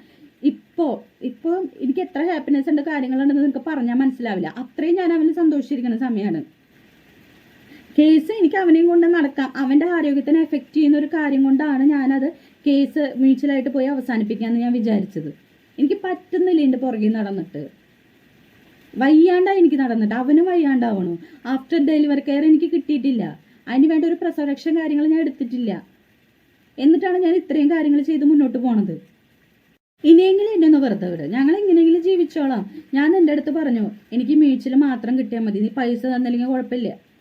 ഇപ്പോൾ ഇപ്പോൾ എനിക്ക് എത്ര ഹാപ്പിനെസ് ഉണ്ട് കാര്യങ്ങളുണ്ടെന്ന് നിനക്ക് പറഞ്ഞാൽ മനസ്സിലാവില്ല. അത്രയും ഞാൻ അവന് സന്തോഷിച്ചിരിക്കുന്ന സമയമാണ് കേസ് എനിക്ക് അവനെയും കൊണ്ട് നടക്കാം. അവന്റെ ആരോഗ്യത്തിനെ എഫക്റ്റ് ചെയ്യുന്ന ഒരു കാര്യം കൊണ്ടാണ് ഞാനത് കേസ് മ്യൂച്വലായിട്ട് പോയി അവസാനിപ്പിക്കാമെന്ന് ഞാൻ വിചാരിച്ചത്. എനിക്ക് പറ്റുന്നില്ല എന്റെ പുറകെ നടന്നിട്ട്. വയ്യാണ്ടായി എനിക്ക് നടന്നിട്ട്. അവനും വയ്യാണ്ടാവണു. ആഫ്റ്റർ ഡെലിവറി കെയർ എനിക്ക് കിട്ടിയിട്ടില്ല. അതിന് വേണ്ട ഒരു പ്രസവരക്ഷ കാര്യങ്ങൾ ഞാൻ എടുത്തിട്ടില്ല. എന്നിട്ടാണ് ഞാൻ ഇത്രയും കാര്യങ്ങൾ ചെയ്ത് മുന്നോട്ട് പോണത്. ഇനിയെങ്കിലും എന്നെ ഒന്ന് വെറുതെ വിട്. ഞങ്ങൾ എങ്ങനെയെങ്കിലും ജീവിച്ചോളാം. ഞാൻ എന്റെ അടുത്ത് പറഞ്ഞു എനിക്ക് മ്യൂച്വൽ മാത്രം കിട്ടിയാൽ മതി. നീ പൈസ തന്നില്ലെങ്കിൽ കുഴപ്പമില്ല.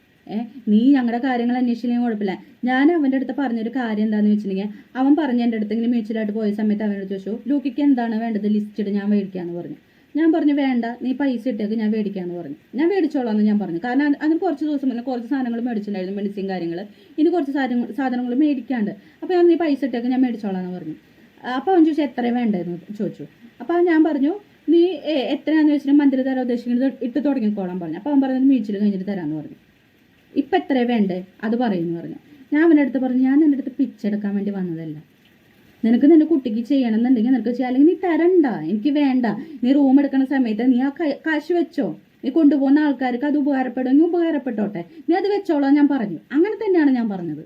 നീ ഞങ്ങളുടെ കാര്യങ്ങൾ അന്വേഷിച്ചില്ലെങ്കിൽ കുഴപ്പമില്ല. ഞാൻ അവന്റെ അടുത്ത് പറഞ്ഞൊരു കാര്യം എന്താണെന്ന് വെച്ചിട്ടുണ്ടെങ്കിൽ അവൻ പറഞ്ഞ എന്റെ അടുത്ത് ഇങ്ങനെ മ്യൂച്വലായിട്ട് പോയ സമയത്ത് അവനോട് ചോദിച്ചു ലൂക്കിക്ക് എന്താണ് വേണ്ടത്? ലിസ്റ്റ് ഇട്ട് ഞാൻ മേടിക്കാമെന്ന് പറഞ്ഞു. ഞാൻ പറഞ്ഞു വേണ്ട നീ പൈസ ഇട്ടേക്ക് ഞാൻ മേടിക്കാന്ന് പറഞ്ഞു. ഞാൻ മേടിച്ചോളാം എന്ന് ഞാൻ പറഞ്ഞു. കാരണം അതിന് കുറച്ച് ദിവസം മുന്നേ കുറച്ച് സാധനങ്ങൾ മേടിച്ചിട്ടുണ്ടായിരുന്നു മെഡിസിൻ കാര്യങ്ങൾ ഇനി കുറച്ച് സാധനങ്ങൾ സാധനങ്ങൾ മേടിക്കാണ്ട്. അപ്പോൾ ഞാൻ നീ പൈസ ഇട്ടേക്ക് ഞാൻ മേടിച്ചോളാം എന്ന് പറഞ്ഞു. അപ്പോൾ അവൻ ചോദിച്ചു എത്ര വേണ്ടതെന്ന്? ചോദിച്ചു. അപ്പോൾ ഞാൻ പറഞ്ഞു നീ എത്രയാണെന്ന് വെച്ചിട്ടുണ്ടെങ്കിൽ മന്ത്രി തരാൻ ഉദ്ദേശിക്കുന്നത് ഇട്ട് തുടങ്ങിക്കോളാൻ പറഞ്ഞു. അപ്പോൾ അവൻ പറഞ്ഞത് മീച്ചിൽ കഴിഞ്ഞിട്ട് തരാമെന്ന് പറഞ്ഞു. ഇപ്പം എത്ര വേണ്ടേ? അത് പറയുമെന്ന് പറഞ്ഞു. ഞാൻ അവന്റെ അടുത്ത് പറഞ്ഞു ഞാൻ നിന്റെ അടുത്ത് പിച്ചെടുക്കാൻ വേണ്ടി വന്നതല്ല. നിനക്ക് നിന്റെ കുട്ടിക്ക് ചെയ്യണം എന്നുണ്ടെങ്കിൽ നിനക്ക് ചെയ്യാം. അല്ലെങ്കിൽ നീ തരണ്ട. എനിക്ക് വേണ്ട. നീ റൂം എടുക്കുന്ന സമയത്ത് നീ ആ കാശ് വെച്ചോ. നീ കൊണ്ടുപോകുന്ന ആൾക്കാർക്ക് അത് ഉപകാരപ്പെടുമെങ്കിൽ ഉപകാരപ്പെട്ടോട്ടെ? നീ അത് വെച്ചോളാം ഞാൻ പറഞ്ഞു. അങ്ങനെ തന്നെയാണ് ഞാൻ പറഞ്ഞത്.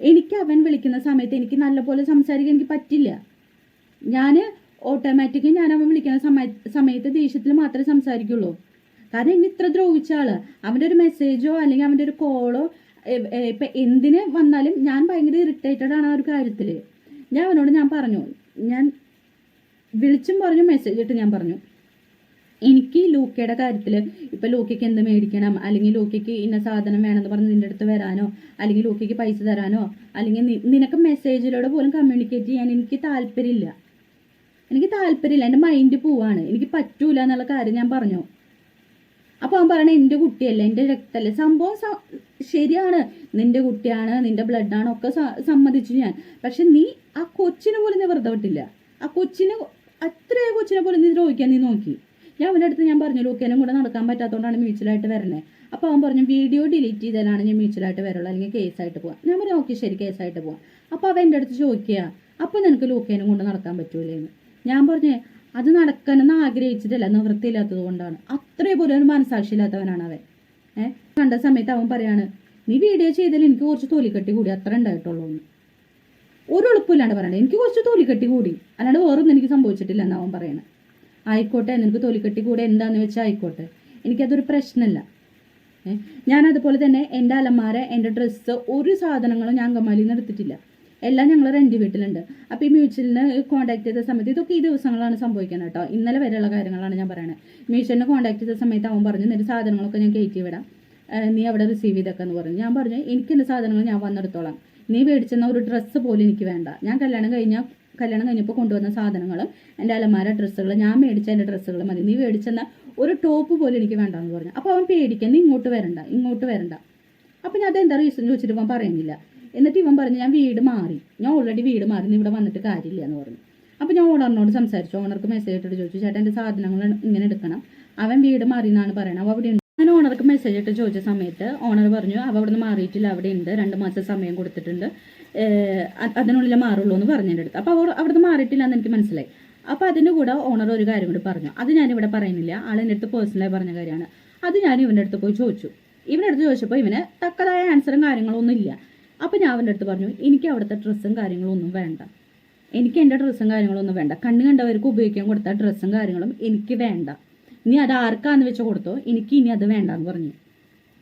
എനിക്ക് അവൻ വിളിക്കുന്ന സമയത്ത് എനിക്ക് നല്ലപോലെ സംസാരിക്കാൻ എനിക്ക് പറ്റില്ല. ഞാൻ ഓട്ടോമാറ്റിക്കലി ഞാൻ അവൻ വിളിക്കുന്ന സമയ സമയത്ത് ദേഷ്യത്തിൽ മാത്രമേ സംസാരിക്കുള്ളൂ. കാരണം എന്നെ ഇത്ര ദ്രോഹിച്ച ആൾ. അവന്റെ ഒരു മെസ്സേജോ അല്ലെങ്കിൽ അവന്റെ ഒരു കോളോ ഇപ്പം എന്തിന് വന്നാലും ഞാൻ ഭയങ്കര ഇറിറ്റേറ്റഡ് ആണ് ആ ഒരു കാര്യത്തിൽ ഞാൻ അവനോട് ഞാൻ പറഞ്ഞു ഞാൻ വിളിച്ചും പറഞ്ഞു മെസ്സേജ് ഇട്ട് ഞാൻ പറഞ്ഞു. എനിക്ക് ലൂക്കയുടെ കാര്യത്തിൽ ഇപ്പം ലൂക്കയ്ക്ക് എന്ത് മേടിക്കണം? അല്ലെങ്കിൽ ലൂക്കയ്ക്ക് ഇന്ന സാധനം വേണമെന്ന് പറഞ്ഞ് നിന്റെ അടുത്ത് വരാനോ? അല്ലെങ്കിൽ ലൂക്കയ്ക്ക് പൈസ തരാനോ? അല്ലെങ്കിൽ നിനക്ക് മെസ്സേജിലൂടെ പോലും കമ്മ്യൂണിക്കേറ്റ് ചെയ്യാൻ എനിക്ക് താല്പര്യമില്ല. എനിക്ക് താല്പര്യമില്ല. എന്റെ മൈൻഡ് പോവാണ്. എനിക്ക് പറ്റൂല എന്നുള്ള കാര്യം ഞാൻ പറഞ്ഞു. അപ്പോൾ അവൻ പറയണ എന്റെ കുട്ടിയല്ല എന്റെ രക്തമല്ല സംഭവം ശരിയാണ്. നിന്റെ കുട്ടിയാണ് നിന്റെ ബ്ലഡാണ് ഒക്കെ സമ്മതിച്ചു ഞാൻ. പക്ഷെ നീ ആ കൊച്ചിനെ പോലും നീ വെറുതെ വിട്ടില്ല. ആ കൊച്ചിനെ അത്രയോ കൊച്ചിനെ പോലും നീ ദ്രോഹിക്കാൻ നീ നോക്കി. ഞാൻ അവന്റെ അടുത്ത് ഞാൻ പറഞ്ഞു ലൂക്കേനും കൂടെ നടക്കാൻ പറ്റാത്തതുകൊണ്ടാണ് മ്യൂച്വലായിട്ട് വരണേ. അപ്പോൾ അവൻ പറഞ്ഞു വീഡിയോ ഡിലീറ്റ് ചെയ്താലാണ് ഞാൻ മ്യൂച്വലായിട്ട് വരുള്ളൂ അല്ലെങ്കിൽ കേസായിട്ട് പോവാം. ഞാൻ പറഞ്ഞു ഓക്കെ ശരി കേസായിട്ട് പോവാം. അപ്പോൾ അവൻ എന്റെ അടുത്ത് ചോദിക്കുക അപ്പോൾ നിനക്ക് ലൂക്കേനും കൊണ്ട് നടക്കാൻ പറ്റൂലേന്ന്? ഞാൻ പറഞ്ഞു അത് നടക്കണമെന്ന് ആഗ്രഹിച്ചിട്ടല്ല നിവൃത്തിയില്ലാത്തത് കൊണ്ടാണ്. അത്രേ പോലും ഒരു മനസാക്ഷിയില്ലാത്തവനാണ് അവൻ. ഏഹ് കണ്ട സമയത്ത് അവൻ പറയാണ് നീ വീഡിയോ ചെയ്തതിൽ എനിക്ക് കുറച്ച് തൊലിക്കെട്ടി കൂടി അത്ര ഉണ്ടായിട്ടുള്ളൂ എന്ന്. ഒരു എളുപ്പമില്ലാണ്ട് പറയണേ എനിക്ക് കുറച്ച് തൊലിക്കെട്ടി കൂടി അല്ലാണ്ട് വേറൊന്നും എനിക്ക് സംഭവിച്ചിട്ടില്ല എന്ന് അവൻ പറയണേ. ആയിക്കോട്ടെ നിനക്ക് തൊലിക്കെട്ടി കൂടെ എന്താന്ന് വെച്ചാൽ ആയിക്കോട്ടെ എനിക്കതൊരു പ്രശ്നമല്ല ഞാൻ അതുപോലെ തന്നെ എന്റെ അലമാര എന്റെ ഡ്രസ്സ് ഒരു സാധനങ്ങളും ഞാൻ അങ്കമാലിയിൽ നിന്ന് എടുത്തിട്ടില്ല. എല്ലാം ഞങ്ങൾ റെന്റ് വീട്ടിലുണ്ട്. അപ്പോൾ ഈ മ്യൂച്വലിന് കോൺടാക്ട് ചെയ്ത സമയത്ത് ഇതൊക്കെ ഈ ദിവസങ്ങളാണ് സംഭവിക്കുന്നത് കേട്ടോ ഇന്നലെ വരെയുള്ള കാര്യങ്ങളാണ് ഞാൻ പറയുന്നത് മ്യൂച്വലിനെ കോൺടാക്ട് ചെയ്ത സമയത്ത് അവൻ പറഞ്ഞു നിന്റെ സാധനങ്ങളൊക്കെ ഞാൻ കയറ്റി വിടാം. നീ അവിടെ റിസീവ് ചെയ്തൊക്കെ എന്ന് പറഞ്ഞു. ഞാൻ പറഞ്ഞു എനിക്ക് എന്റെ സാധനങ്ങൾ ഞാൻ വന്നെടുത്തോളാം. നീ മേടിച്ചെന്ന ഒരു ഡ്രസ്സ് പോലും എനിക്ക് വേണ്ട. ഞാൻ കല്യാണം കഴിഞ്ഞാൽ കല്യാണം കഴിഞ്ഞപ്പോൾ കൊണ്ടുവന്ന സാധനങ്ങളും എന്റെ അലമാര ഡ്രസ്സുകൾ ഞാൻ മേടിച്ച എന്റെ ഡ്രസ്സുകൾ മതി. നീ മേടിച്ചെന്ന ഒരു ടോപ്പ് പോലും എനിക്ക് വേണ്ടെന്ന് പറഞ്ഞു. അപ്പോൾ അവൻ പേടിക്കാൻ ഇങ്ങോട്ട് വരണ്ട ഇങ്ങോട്ട് വരണ്ട. അപ്പം ഞാൻ അതെന്താ റീസൺ ചോദിച്ചിട്ട് പോകാൻ പറയുന്നില്ല. എന്നിട്ട് ഇവൻ പറഞ്ഞു ഞാൻ വീട് മാറി. ഞാൻ ഓൾറെഡി വീട് മാറി ഇവിടെ വന്നിട്ട് കാര്യമില്ല എന്ന് പറഞ്ഞു. അപ്പോൾ ഞാൻ ഓണറിനോട് സംസാരിച്ചു. ഓണർക്ക് മെസ്സേജ് ഇട്ടിട്ട് ചോദിച്ചു ചേട്ടാ എന്റെ സാധനങ്ങൾ ഇങ്ങനെ എടുക്കണം. അവൻ വീട് മാറി എന്നാണ് പറയണത്. അവ അവിടെ ഉണ്ട്. ഞാൻ ഓണർക്ക് മെസ്സേജ് ഇട്ട് ചോദിച്ച സമയത്ത് ഓണർ പറഞ്ഞു അവ അവിടെ നിന്ന് മാറിയിട്ടില്ല. അവിടെ ഉണ്ട്. രണ്ട് മാസം സമയം കൊടുത്തിട്ടുണ്ട്. അതിനുള്ളിൽ മാറുള്ളൂ എന്ന് പറഞ്ഞു എന്റെ അടുത്ത്. അപ്പോൾ അവർ നിന്ന് മാറിയിട്ടില്ല എന്ന് എനിക്ക് മനസ്സിലായി. അപ്പോൾ അതിന്റെ കൂടെ ഓണർ ഒരു കാര്യം കൂടി പറഞ്ഞു. അത് ഞാനിവിടെ പറയുന്നില്ല. ആൾ എന്റെ അടുത്ത് പേഴ്സണലായി പറഞ്ഞ കാര്യമാണ്. അത് ഞാൻ ഇവന്റെ അടുത്ത് പോയി ചോദിച്ചു. ഇവന്റെ അടുത്ത് ചോദിച്ചപ്പോൾ ഇവന് തക്കതായ ആൻസറും കാര്യങ്ങളൊന്നും ഇല്ല. അപ്പോൾ ഞാൻ അവന്റെ അടുത്ത് പറഞ്ഞു എനിക്ക് അവിടുത്തെ ഡ്രസ്സും കാര്യങ്ങളും ഒന്നും വേണ്ട. എനിക്ക് എന്റെ ഡ്രസ്സും കാര്യങ്ങളൊന്നും വേണ്ട. കണ്ണ് കണ്ടവർക്ക് ഉപയോഗിക്കാൻ കൊടുത്ത ഡ്രസ്സും കാര്യങ്ങളും എനിക്ക് വേണ്ട. നീ അത് ആർക്കാന്ന് വെച്ച് കൊടുത്തോ? എനിക്ക് ഇനി അത് വേണ്ടെന്ന് പറഞ്ഞു.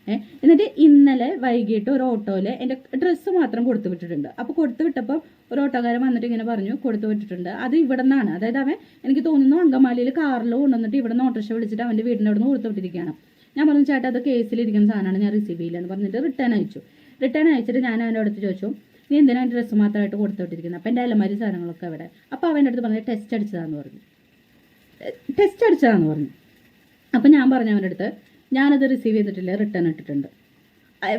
ഏഹ് എന്നിട്ട് ഇന്നലെ വൈകിട്ട് ഒരു ഓട്ടോയിൽ എന്റെ ഡ്രസ്സ് മാത്രം കൊടുത്തു വിട്ടിട്ടുണ്ട്. അപ്പോൾ കൊടുത്തു വിട്ടപ്പോൾ ഒരു ഓട്ടോക്കാരൻ വന്നിട്ട് ഇങ്ങനെ പറഞ്ഞു കൊടുത്തു വിട്ടിട്ടുണ്ട്. അത് ഇവിടെ നിന്നാണ് അതായത് അവൻ എനിക്ക് തോന്നുന്നു അങ്കമാലിയിൽ കാറിൽ കൊണ്ടുവന്നിട്ട് ഇവിടെ നിന്ന് ഓട്ടോറിക്ഷ വിളിച്ചിട്ട് അവന്റെ വീടിന്റെ അവിടെ നിന്ന് കൊടുത്തു വിട്ടിരിക്കുകയാണ്. ഞാൻ പറഞ്ഞു ചേട്ടാ അത് കേസിലിരിക്കുന്ന സാധനമാണ്. ഞാൻ റിസീവ് ചെയ്യില്ല. എന്ന് പറഞ്ഞിട്ട് റിട്ടേൺ അയച്ചു. റിട്ടേൺ അയച്ചിട്ട് ഞാൻ അവന്റെ അടുത്ത് ചോദിച്ചു നീ എന്തിനാണ് ഡ്രസ്സ് മാത്രമായിട്ട് കൊടുത്തോട്ടിരിക്കുന്നത് അപ്പം എന്റെ അലമാരി സാധനങ്ങളൊക്കെ അവിടെ. അപ്പോൾ അവന്റെ അടുത്ത് പറഞ്ഞു ടെസ്റ്റ് അടിച്ചതാന്ന് പറഞ്ഞു. ടെസ്റ്റ് അടിച്ചതാന്ന് പറഞ്ഞു. അപ്പം ഞാൻ പറഞ്ഞു അവന്റെ അടുത്ത് ഞാനത് റിസീവ് ചെയ്തിട്ടില്ല റിട്ടേൺ ഇട്ടിട്ടുണ്ട്.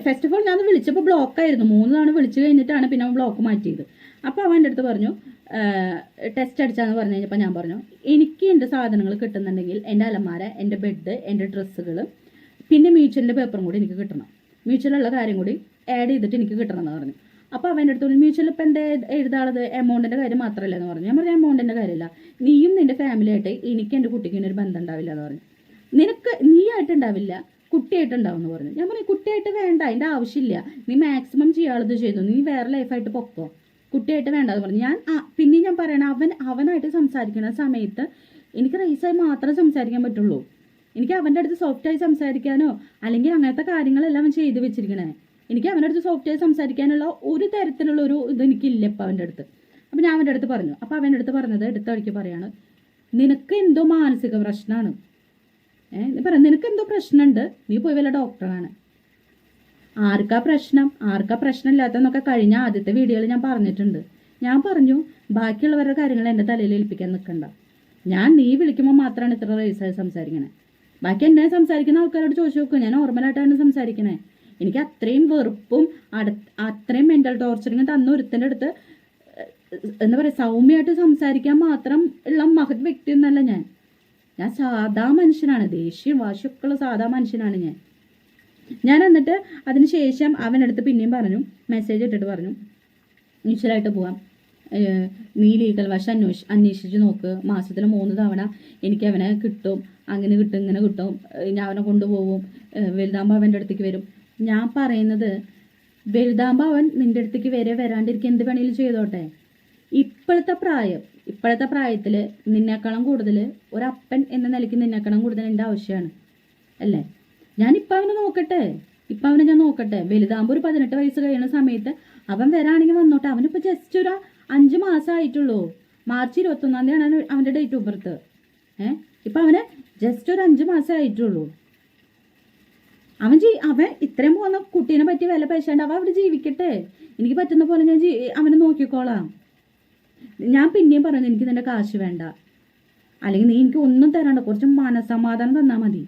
ഫസ്റ്റ് ഓഫ് ഓൾ ഞാൻ വിളിച്ചപ്പോൾ ബ്ലോക്കായിരുന്നു മൂന്ന് തവണ വിളിച്ചു കഴിഞ്ഞിട്ടാണ് പിന്നെ ബ്ലോക്ക് മാറ്റിയത്. അപ്പോൾ അവന്റെ അടുത്ത് പറഞ്ഞു ടെസ്റ്റ് അടിച്ചാന്ന് പറഞ്ഞു കഴിഞ്ഞപ്പോൾ ഞാൻ പറഞ്ഞു എനിക്ക് എന്റെ സാധനങ്ങൾ കിട്ടുന്നുണ്ടെങ്കിൽ എന്റെ അലമാര എന്റെ ബെഡ് എന്റെ ഡ്രസ്സുകൾ പിന്നെ മ്യൂച്വലിന്റെ പേപ്പറും കൂടി എനിക്ക് കിട്ടണം. മ്യൂച്വലുള്ള കാര്യം കൂടി ആഡ് ചെയ്തിട്ട് എനിക്ക് കിട്ടണം എന്ന് പറഞ്ഞു. അപ്പോൾ അവന്റെ അടുത്ത് പറഞ്ഞു മ്യൂച്വൽ ഇപ്പം എന്റെ എഴുതാളത് എമൗണ്ടിന്റെ കാര്യം മാത്രമല്ല എന്ന് പറഞ്ഞു. ഞാൻ പറഞ്ഞു എമൗണ്ടിന്റെ കാര്യമല്ല. നീയും നിന്റെ ഫാമിലിയായിട്ട് എനിക്ക് എന്റെ കുട്ടിക്ക് ഇങ്ങനെ ഒരു ബന്ധം ഉണ്ടാവില്ല എന്ന് പറഞ്ഞു. നിനക്ക് നീ ആയിട്ടുണ്ടാവില്ല കുട്ടിയായിട്ടുണ്ടാവും എന്ന് പറഞ്ഞു. ഞാൻ പറഞ്ഞു കുട്ടിയായിട്ട് വേണ്ട അതിന്റെ ആവശ്യമില്ല. നീ മാക്സിമം ചെയ്യാനുള്ളത് ചെയ്തു. നീ വേറെ ലൈഫായിട്ട് പൊക്കോ. കുട്ടിയായിട്ട് വേണ്ട എന്ന് പറഞ്ഞു. ഞാൻ പിന്നെ ഞാൻ പറയണ അവൻ അവനായിട്ട് സംസാരിക്കുന്ന സമയത്ത് എനിക്ക് റൈസായി മാത്രം സംസാരിക്കാൻ പറ്റുള്ളൂ. എനിക്ക് അവന്റെ അടുത്ത് സോഫ്റ്റായി സംസാരിക്കാനോ അല്ലെങ്കിൽ അങ്ങനത്തെ കാര്യങ്ങളെല്ലാം അവൻ ചെയ്ത് വെച്ചിരിക്കണേ. എനിക്ക് അവന്റെ അടുത്ത് സോഫ്റ്റ്വെയർ സംസാരിക്കാനുള്ള ഒരു തരത്തിലുള്ള ഒരു ഇത് എനിക്കില്ല ഇപ്പം അവന്റെ അടുത്ത്. അപ്പം ഞാൻ അവന്റെ അടുത്ത് പറഞ്ഞു. അപ്പോൾ അവന്റെ അടുത്ത് പറഞ്ഞത് എടുത്ത വഴിക്ക് പറയാണ് നിനക്ക് എന്തോ മാനസിക പ്രശ്നമാണ് ഏഹ് നീ നിനക്ക് എന്തോ പ്രശ്നമുണ്ട് നീ പോയി വല്ല ഡോക്ടറാണ് ആർക്കാ പ്രശ്നം? ആർക്കാ പ്രശ്നമില്ലാത്തതെന്നൊക്കെ കഴിഞ്ഞ ആദ്യത്തെ വീഡിയോയിൽ ഞാൻ പറഞ്ഞിട്ടുണ്ട്. ഞാൻ പറഞ്ഞു ബാക്കിയുള്ളവരുടെ കാര്യങ്ങൾ എന്റെ തലയിൽ ഏൽപ്പിക്കാൻ നിൽക്കണ്ട ഞാൻ നീ വിളിക്കുമ്പോൾ മാത്രമാണ് ഇത്ര റേസായി സംസാരിക്കണേ. ബാക്കി എന്നെ സംസാരിക്കുന്ന ആൾക്കാരോട് ചോദിച്ചു നോക്കുക ഞാൻ നോർമലായിട്ടാണ് സംസാരിക്കണേ. എനിക്ക് അത്രയും വെറുപ്പും അത്രയും മെന്റൽ ടോർച്ചറിങ്ങും തന്ന ഒരുത്തന്റെ അടുത്ത് എന്താ പറയുക സൗമ്യമായിട്ട് സംസാരിക്കാൻ മാത്രം ഉള്ള മഹത് വ്യക്തി എന്നല്ല ഞാൻ. ഞാൻ സാധാ മനുഷ്യനാണ് ദേഷ്യം വാശിയൊക്കെയുള്ള സാധാ മനുഷ്യനാണ് ഞാൻ. ഞാൻ എന്നിട്ട് അതിനുശേഷം അവനടുത്ത് പിന്നെയും പറഞ്ഞു മെസ്സേജ് ഇട്ടിട്ട് പറഞ്ഞു മ്യൂച്വലായിട്ട് പോവാം. നീ ലീഗൽ വശം അന്വേഷ അന്വേഷിച്ച് നോക്ക്. മാസത്തിൽ മൂന്ന് തവണ എനിക്ക് അവനെ കിട്ടും അങ്ങനെ കിട്ടും ഇങ്ങനെ കിട്ടും. ഞാൻ അവനെ കൊണ്ടുപോകും. വലുതാകുമ്പോൾ അവന്റെ അടുത്തേക്ക് വരും. ഞാൻ പറയുന്നത് വലുതാകുമ്പോൾ അവൻ നിന്റെ അടുത്തേക്ക് വരെ വരാണ്ടിരിക്കുക എന്ത് വേണേലും ചെയ്തോട്ടെ? ഇപ്പോഴത്തെ പ്രായം ഇപ്പോഴത്തെ പ്രായത്തിൽ നിന്നേക്കാളും കൂടുതൽ ഒരപ്പൻ എന്ന നിലയ്ക്ക് നിന്നേക്കാളും കൂടുതൽ എന്റെ ആവശ്യമാണ് അല്ലേ? ഞാനിപ്പോൾ അവനെ നോക്കട്ടെ ഇപ്പം അവനെ ഞാൻ നോക്കട്ടെ. വലുതാകുമ്പോൾ ഒരു പതിനെട്ട് വയസ്സ് കഴിയുന്ന സമയത്ത് അവൻ വരാണെങ്കിൽ വന്നോട്ടെ. അവനിപ്പോൾ ജസ്റ്റ് ഒരു അഞ്ച് മാസം ആയിട്ടുള്ളൂ. മാർച്ച് ഇരുപത്തൊന്നാം തീയതിയാണ് അവന്റെ ഡേറ്റ് ഓഫ് ബർത്ത് ഏ? ഇപ്പം അവന് ജസ്റ്റ് ഒരു അഞ്ച് മാസം ആയിട്ടുള്ളൂ. അവൻ ജീ അവൻ ഇത്രയും പോകുന്ന കുട്ടീനെ പറ്റി വില പേശാണ്ട് അവൻ അവിടെ ജീവിക്കട്ടെ. എനിക്ക് പറ്റുന്ന പോലെ ഞാൻ അവനെ നോക്കിക്കോളാം. ഞാൻ പിന്നെയും പറഞ്ഞു എനിക്ക് നിന്റെ കാശ് വേണ്ട. അല്ലെങ്കിൽ നീ എനിക്ക് ഒന്നും തരണ്ട. കുറച്ച് മനസമാധാനം തന്നാൽ മതി.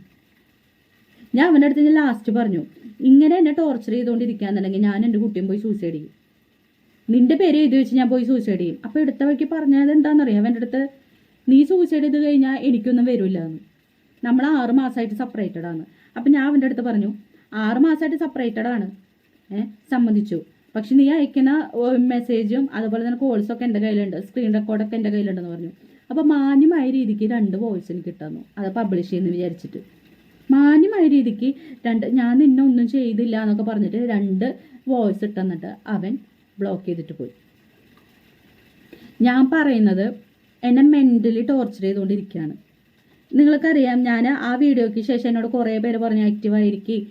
ഞാൻ അവന്റെ അടുത്ത് ഞാൻ ലാസ്റ്റ് പറഞ്ഞു ഇങ്ങനെ എന്നെ ടോർച്ചർ ചെയ്തുകൊണ്ടിരിക്കുകയാണെന്നുണ്ടെങ്കിൽ ഞാൻ എന്റെ കുട്ടിയും പോയി സൂസൈഡ് ചെയ്യും. നിന്റെ പേര് എഴുതി വെച്ച് ഞാൻ പോയി സൂസൈഡ് ചെയ്യും. അപ്പോൾ എടുത്ത വഴിക്ക് പറഞ്ഞത് എന്താണെന്നറിയാം അവന്റെ അടുത്ത് നീ സൂസൈഡ് ചെയ്ത് കഴിഞ്ഞാൽ എനിക്കൊന്നും വരില്ല എന്ന് നമ്മൾ ആറ് മാസമായിട്ട് സെപ്പറേറ്റഡ് ആണ്. അപ്പം ഞാൻ അവന്റെ അടുത്ത് പറഞ്ഞു ആറ് മാസമായിട്ട് സെപ്പറേറ്റഡ് ആണ്. ഏഹ് പക്ഷെ നീ അയക്കുന്ന മെസ്സേജും അതുപോലെ തന്നെ കോൾസും ഒക്കെ എന്റെ കയ്യിലുണ്ട്. സ്ക്രീൻ റെക്കോർഡൊക്കെ എന്റെ കയ്യിലുണ്ടെന്ന് പറഞ്ഞു. അപ്പോൾ മാന്യമായ രീതിക്ക് രണ്ട് വോയിസ് എനിക്ക് കിട്ടുന്നു. അത് പബ്ലിഷ് ചെയ്യുന്നു വിചാരിച്ചിട്ട്. മാന്യമായ രീതിക്ക് രണ്ട് ഞാൻ നിന്നെ ഒന്നും ചെയ്തില്ല എന്നൊക്കെ പറഞ്ഞിട്ട് രണ്ട് വോയിസ് ഇട്ടെന്നിട്ട് അവൻ ബ്ലോക്ക് ചെയ്തിട്ട് പോയി. ഞാൻ പറയുന്നത് എന്നെ മെന്റലി ടോർച്ചർ ചെയ്തുകൊണ്ടിരിക്കുകയാണ്. നിങ്ങൾക്കറിയാം ഞാൻ ആ വീഡിയോയ്ക്ക് ശേഷം എന്നോട് കുറേ പേര് പറഞ്ഞു ആക്റ്റീവായിരിക്കും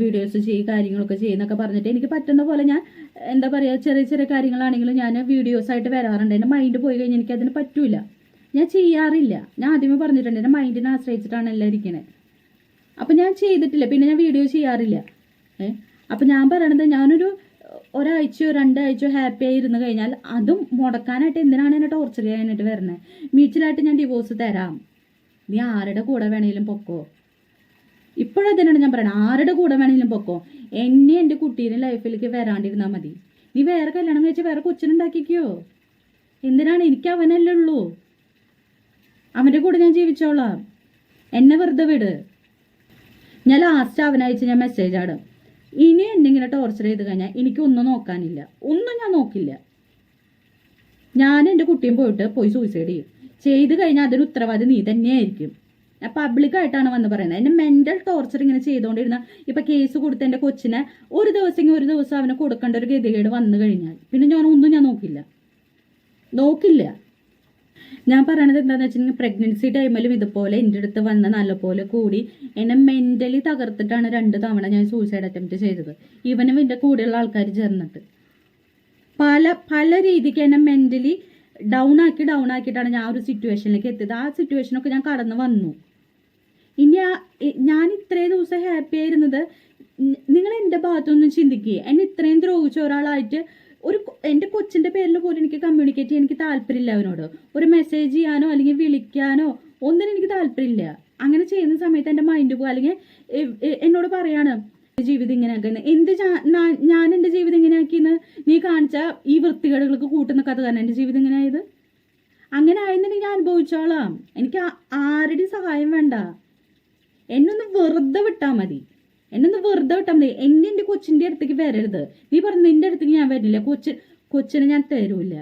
വീഡിയോസ് ചെയ്യും കാര്യങ്ങളൊക്കെ ചെയ്യുന്നൊക്കെ പറഞ്ഞിട്ട് എനിക്ക് പറ്റുന്ന പോലെ ഞാൻ എന്താ പറയുക ചെറിയ ചെറിയ കാര്യങ്ങളാണെങ്കിലും ഞാൻ വീഡിയോസായിട്ട് വരാറുണ്ട്. എന്റെ മൈൻഡ് പോയി കഴിഞ്ഞാൽ എനിക്കതിന് പറ്റൂല. ഞാൻ ചെയ്യാറില്ല. ഞാൻ ആദ്യമേ പറഞ്ഞിട്ടുണ്ട് എന്റെ മൈൻഡിനെ ആശ്രയിച്ചിട്ടാണ് എല്ലാം ഇരിക്കണേ. അപ്പം ഞാൻ ചെയ്തിട്ടില്ല. പിന്നെ ഞാൻ വീഡിയോ ചെയ്യാറില്ല. ഏ അപ്പം ഞാൻ പറയണത് ഞാനൊരു ഒരാഴ്ചയോ രണ്ടാഴ്ചയോ ഹാപ്പി ആയി ഇരുന്ന് കഴിഞ്ഞാൽ അതും മുടക്കാനായിട്ട് എന്തിനാണ് എന്നെ ടോർച്ചർ ചെയ്യാനായിട്ട് വരണേ? മ്യൂച്വലായിട്ട് ഞാൻ ഡിവോഴ്സ് തരാം. നീ ആരുടെ കൂടെ വേണേലും പൊക്കോ. ഇപ്പോഴതിനാണ് ഞാൻ പറയണത് ആരുടെ കൂടെ വേണേലും പൊക്കോ. എന്നെ എന്റെ കുട്ടീനെ ലൈഫിലേക്ക് വരാണ്ടിരുന്നാൽ മതി. നീ വേറെ കല്യാണം കഴിച്ച് വേറെ കൊച്ചിനുണ്ടാക്കിക്കോ. എന്തിനാണ്? എനിക്ക് അവനല്ലേ ഉള്ളൂ. അവന്റെ കൂടെ ഞാൻ ജീവിച്ചോളാം. എന്നെ വെറുതെ വിട്. ഞാൻ ലാസ്റ്റ് അവനയച്ച് ഞാൻ മെസ്സേജ് ആടും. ഇനി ഇങ്ങനെ ടോർച്ചർ ചെയ്ത് കഴിഞ്ഞാൽ എനിക്കൊന്നും നോക്കാനില്ല. ഒന്നും ഞാൻ നോക്കില്ല. ഞാൻ എന്റെ കുട്ടിയും പോയിട്ട് പോയി സൂയിസൈഡ് ചെയ്യും. ചെയ്ത് കഴിഞ്ഞാൽ അതൊരു ഉത്തരവാദി നീ തന്നെയായിരിക്കും. പബ്ലിക്കായിട്ടാണ് വന്ന് പറയുന്നത് എന്നെ മെന്റൽ ടോർച്ചർ ഇങ്ങനെ ചെയ്തുകൊണ്ടിരുന്ന ഇപ്പൊ കേസ് കൊടുത്ത എന്റെ കൊച്ചിനെ ഒരു ദിവസം ഒരു ദിവസം അവനെ കൊടുക്കേണ്ട ഒരു ഗതികേട് വന്നു കഴിഞ്ഞാൽ പിന്നെ ഞാൻ ഒന്നും ഞാൻ നോക്കില്ല. നോക്കില്ല. ഞാൻ പറയണത് എന്താണെന്ന് വെച്ചിട്ടുണ്ടെങ്കിൽ പ്രഗ്നൻസി ടൈമിലും ഇതുപോലെ എന്റെ അടുത്ത് വന്ന് നല്ലപോലെ കൂടി എന്നെ മെന്റലി തകർത്തിട്ടാണ് രണ്ട് തവണ ഞാൻ സൂയിസൈഡ് അറ്റംപ്റ്റ് ചെയ്തത്. ഇവനും എന്റെ കൂടെയുള്ള ആൾക്കാർ ചേർന്നിട്ട്. പല പല രീതിക്ക് എന്നെ മെന്റലി ഡൗൺ ആക്കി ഡൗൺ ആക്കിയിട്ടാണ് ഞാൻ ഒരു സിറ്റുവേഷനിലേക്ക് എത്തിയത്. ആ സിറ്റുവേഷനൊക്കെ ഞാൻ കടന്നു വന്നു. ഇനി ആ- ഞാൻ ഇത്രയും ദിവസം ഹാപ്പി ആയിരുന്നത് നിങ്ങൾ എന്റെ ഭാഗത്തൊന്നും ചിന്തിക്കുക എന്നെ ഇത്രയും ദ്രോഹിച്ച ഒരാളായിട്ട് ഒരു എന്റെ കൊച്ചിന്റെ പേരിൽ പോലും എനിക്ക് കമ്മ്യൂണിക്കേറ്റ് ചെയ്യാൻ എനിക്ക് താല്പര്യമില്ല അവനോട്. ഒരു മെസ്സേജ് ചെയ്യാനോ അല്ലെങ്കിൽ വിളിക്കാനോ ഒന്നിനും എനിക്ക് താല്പര്യമില്ല. അങ്ങനെ ചെയ്യുന്ന സമയത്ത് എന്റെ മൈൻഡ് പോകും അല്ലെങ്കിൽ എന്നോട് പറയാണ് "നിന്റെ ജീവിതം ഇങ്ങനെ ആക്കുന്നത് എന്ത് ഞാൻ എന്റെ ജീവിതം ഇങ്ങനെ ആക്കിയെന്ന് നീ കാണിച്ച ഈ വൃത്തികേടുകൾക്ക് കൂട്ടുന്ന കഥ കാരണം എന്റെ ജീവിതം ഇങ്ങനെ ആയത്? അങ്ങനെ ആയെന്നുണ്ടെങ്കിൽ ഞാൻ അനുഭവിച്ചോളാം. എനിക്ക് ആരുടെയും സഹായം വേണ്ട. എന്നൊന്ന് വെറുതെ വിട്ടാൽ മതി. എന്നൊന്ന് വെറുതെ വിട്ടാൽ മതി. എന്നെ എന്റെ കൊച്ചിന്റെ അടുത്തേക്ക് വരരുത്. നീ പറഞ്ഞു നിന്റെ അടുത്തേക്ക് ഞാൻ വരില്ല. കൊച്ച് കൊച്ചിനെ ഞാൻ തരൂല്ല.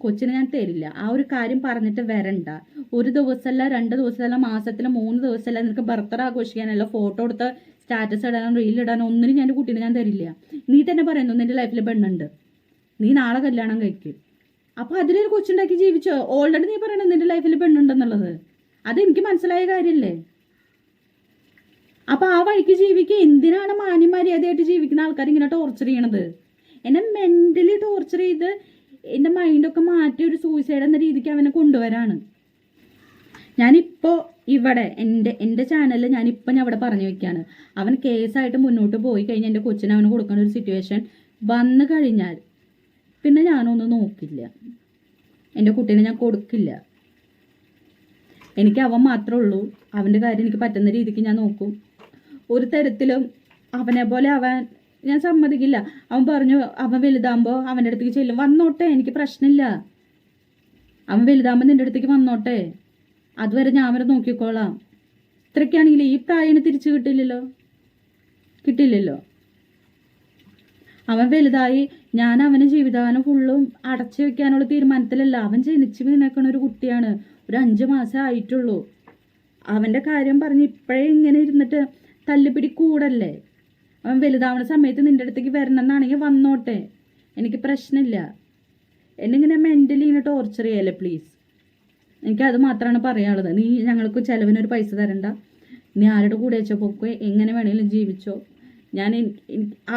കൊച്ചിനെ ഞാൻ തരില്ല. ആ ഒരു കാര്യം പറഞ്ഞിട്ട് വരണ്ട. ഒരു ദിവസമല്ല രണ്ട് ദിവസമല്ല മാസത്തിൽ മൂന്ന് ദിവസമല്ല നിനക്ക് ബർത്ത്ഡേ ആഘോഷിക്കാനല്ല ഫോട്ടോ എടുത്ത് സ്റ്റാറ്റസ് ഇടാനോ റീൽ ഇടാനോ ഒന്നിനും ഞാൻ കുട്ടീനെ ഞാൻ തരില്ല. നീ തന്നെ പറയുന്നു നിന്റെ ലൈഫിൽ പെണ്ണുണ്ട്. നീ നാളെ കല്യാണം കഴിക്കും. അപ്പോൾ അതിലൊരു കൊച്ചുണ്ടാക്കി ജീവിച്ചോ? ഓൾറെഡി നീ പറയണത് നിന്റെ ലൈഫിൽ പെണ്ണുണ്ടെന്നുള്ളത്. അതെനിക്ക് മനസ്സിലായ കാര്യമല്ലേ അപ്പോൾ ആ വഴിക്ക് ജീവിക്കുക എന്തിനാണ് മാന്യമര്യാദയായിട്ട് ജീവിക്കുന്ന ആൾക്കാർ ഇങ്ങനെ ടോർച്ചർ ചെയ്യണത്? എന്നെ മെന്റലി ടോർച്ചർ ചെയ്ത് എന്റെ മൈൻഡൊക്കെ മാറ്റി ഒരു സൂയിസൈഡ് എന്ന രീതിക്ക് അവനെ കൊണ്ടുവരാണ്. ഞാനിപ്പോൾ ഇവിടെ എന്റെ എന്റെ ചാനലിൽ ഞാനിപ്പം ഞാൻ അവിടെ പറഞ്ഞു വെക്കുകയാണ് അവൻ കേസായിട്ട് മുന്നോട്ട് പോയി കഴിഞ്ഞാൽ എന്റെ കൊച്ചിന് അവന് കൊടുക്കേണ്ട ഒരു സിറ്റുവേഷൻ വന്നു കഴിഞ്ഞാൽ പിന്നെ ഞാനൊന്നും നോക്കില്ല. എന്റെ കുട്ടീനെ ഞാൻ കൊടുക്കില്ല. എനിക്ക് അവൻ മാത്രമേ ഉള്ളൂ. അവന്റെ കാര്യം എനിക്ക് പറ്റുന്ന രീതിക്ക് ഞാൻ നോക്കും. ഒരു തരത്തിലും അവനെ പോലെ അവൻ ഞാൻ സമ്മതിക്കില്ല. അവൻ പറഞ്ഞു അവൻ വലുതാകുമ്പോൾ അവന്റെ അടുത്തേക്ക് ചെല്ലും. വന്നോട്ടെ എനിക്ക് പ്രശ്നമില്ല. അവൻ വലുതാകുമ്പോൾ നിന്റെ അടുത്തേക്ക് വന്നോട്ടെ. അതുവരെ ഞാൻ അവരെ നോക്കിക്കോളാം. ഇത്രയ്ക്കാണെങ്കിൽ ഈ പ്രായണി തിരിച്ചു കിട്ടില്ലല്ലോ? കിട്ടില്ലല്ലോ? അവൻ വലുതായി ഞാൻ അവന് ജീവിതകാലം ഫുള്ളും അടച്ചു വെക്കാനുള്ള തീരുമാനത്തിലല്ല. അവൻ ജനിച്ചു വീണേക്കണ ഒരു കുട്ടിയാണ്. ഒരു അഞ്ച് മാസം ആയിട്ടുള്ളൂ. അവന്റെ കാര്യം പറഞ്ഞ് ഇപ്പോഴേ ഇങ്ങനെ ഇരുന്നിട്ട് തല്ലുപിടി കൂടല്ലേ? അവൻ വലുതാവുന്ന സമയത്ത് നിന്റെ അടുത്തേക്ക് വരണം എന്നാണെങ്കിൽ വന്നോട്ടെ. എനിക്ക് പ്രശ്നമില്ല. എന്നെ ഇങ്ങനെ മെന്റലി ഇങ്ങനെ ടോർച്ചർ ചെയ്യല്ലേ പ്ലീസ് എനിക്ക് അത് മാത്രമാണ് പറയാനുള്ളത്. നീ ഞങ്ങൾക്ക് ചിലവിനൊരു പൈസ തരണ്ട. നീ ആരുടെ കൂടെ വെച്ചോ? പോക്കോ? എങ്ങനെ വേണേലും ജീവിച്ചോ? ഞാൻ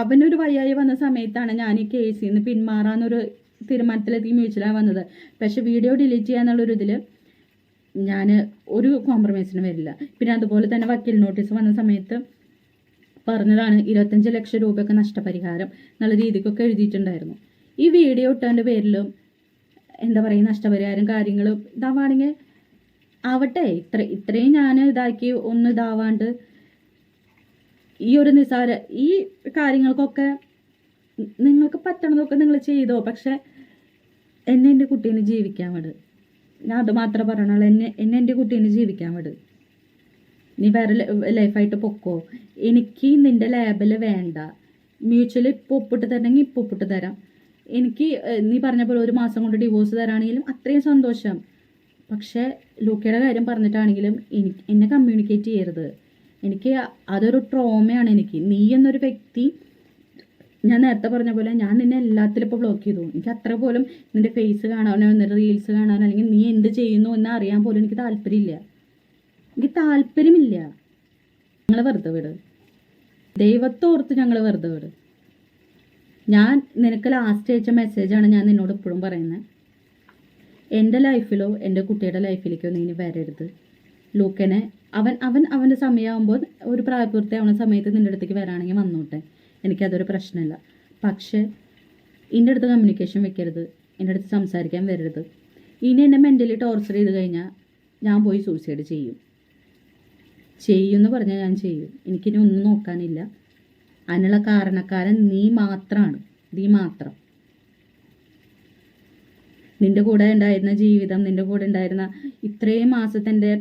അവനൊരു വയ്യായി വന്ന സമയത്താണ് ഞാൻ ഈ കേസിൽ നിന്ന് പിന്മാറാന്നൊരു തീരുമാനത്തിലെത്തി മ്യൂച്വലാണ് വന്നത്. പക്ഷെ വീഡിയോ ഡിലീറ്റ് ചെയ്യാന്നുള്ളൊരു ഇതിൽ ഞാൻ ഒരു കോംപ്രമൈസിനും വരില്ല. പിന്നെ അതുപോലെ തന്നെ വക്കീൽ നോട്ടീസ് വന്ന സമയത്ത് പറഞ്ഞതാണ് ഇരുപത്തഞ്ച് ലക്ഷം രൂപയൊക്കെ നഷ്ടപരിഹാരം എന്നുള്ള രീതിക്കൊക്കെ എഴുതിയിട്ടുണ്ടായിരുന്നു. ഈ വീഡിയോ ഇട്ടതിന്റെ പേരിലും എന്താ പറയുക നഷ്ടപരിഹാരം കാര്യങ്ങളും ഇതാവാണെങ്കിൽ ആവട്ടെ ഇത്ര ഇത്രയും ഞാൻ ഇതാക്കി ഒന്ന് ഇതാവാണ്ട് ഈ ഒരു നിസാര ഈ കാര്യങ്ങൾക്കൊക്കെ നിങ്ങൾക്ക് പറ്റണതൊക്കെ നിങ്ങൾ ചെയ്തോ? പക്ഷെ എന്നെ എന്റെ കുട്ടീനെ ജീവിക്കാൻ വിട്. ഞാൻ അത് മാത്രമേ പറയണുള്ളൂ എന്നെ എന്നെ എന്റെ കുട്ടീനെ ജീവിക്കാൻ വിട്. നീ വേറെ ലൈഫായിട്ട് പൊക്കോ. എനിക്ക് നിന്റെ ലേബൽ വേണ്ട. മ്യൂച്വലി ഇപ്പോൾ ഒപ്പിട്ട് തരണമെങ്കിൽ ഇപ്പോൾ ഒപ്പിട്ട് തരാം. എനിക്ക് നീ പറഞ്ഞ പോലെ ഒരു മാസം കൊണ്ട് ഡിവോഴ്സ് തരാണെങ്കിലും അത്രയും സന്തോഷം. പക്ഷെ ലൂക്കയുടെ കാര്യം പറഞ്ഞിട്ടാണെങ്കിലും എനിക്ക് എന്നെ കമ്മ്യൂണിക്കേറ്റ് ചെയ്യരുത്. എനിക്ക് അതൊരു ട്രോമയാണ് എനിക്ക്. നീ എന്നൊരു വ്യക്തി ഞാൻ നേരത്തെ പറഞ്ഞ പോലെ ഞാൻ നിന്നെ എല്ലാത്തിലും ഇപ്പോൾ ബ്ലോക്ക് ചെയ്തു. എനിക്ക് അത്ര പോലും നിന്റെ ഫേസ് കാണാനോ നിന്റെ റീൽസ് കാണാനോ അല്ലെങ്കിൽ നീ എന്ത് ചെയ്യുന്നു എന്ന് അറിയാൻ പോലും എനിക്ക് താല്പര്യമില്ല. എനിക്ക് താല്പര്യമില്ല. ഞങ്ങൾ വെറുതെ വിട്. ദൈവത്തോർത്ത് ഞങ്ങൾ വെറുതെ വിട്. ഞാൻ നിനക്ക് ലാസ്റ്റ് അയച്ച മെസ്സേജാണ് ഞാൻ നിന്നോട് ഇപ്പോഴും പറയുന്നത് എന്റെ ലൈഫിലോ എന്റെ കുട്ടിയുടെ ലൈഫിലേക്കോ നീ ഇനി വരരുത്. ലൂക്കനെ അവൻ അവൻ അവന്റെ സമയമാകുമ്പോൾ ഒരു പ്രായപൂർത്തിയാവുന്ന സമയത്ത് നിന്റെ അടുത്തേക്ക് വരാണെങ്കിൽ വന്നോട്ടെ. എനിക്കതൊരു പ്രശ്നമില്ല. പക്ഷേ എന്റെ അടുത്ത് കമ്മ്യൂണിക്കേഷൻ വെക്കരുത്. എന്റെ അടുത്ത് സംസാരിക്കാൻ വരരുത്. ഇനി എന്നെ മെന്റലി ടോർച്ചർ ചെയ്ത് കഴിഞ്ഞാൽ ഞാൻ പോയി സൂസൈഡ് ചെയ്യും. ചെയ്യുമെന്ന് പറഞ്ഞാൽ ഞാൻ ചെയ്യും. എനിക്കിനി ഒന്നും നോക്കാനില്ല. അതിനുള്ള കാരണക്കാരൻ നീ മാത്രമാണ് നീ മാത്രം. നിന്റെ കൂടെ ഉണ്ടായിരുന്ന ജീവിതം നിന്റെ കൂടെ ഉണ്ടായിരുന്ന ഇത്രയും മാസത്തിന്റെ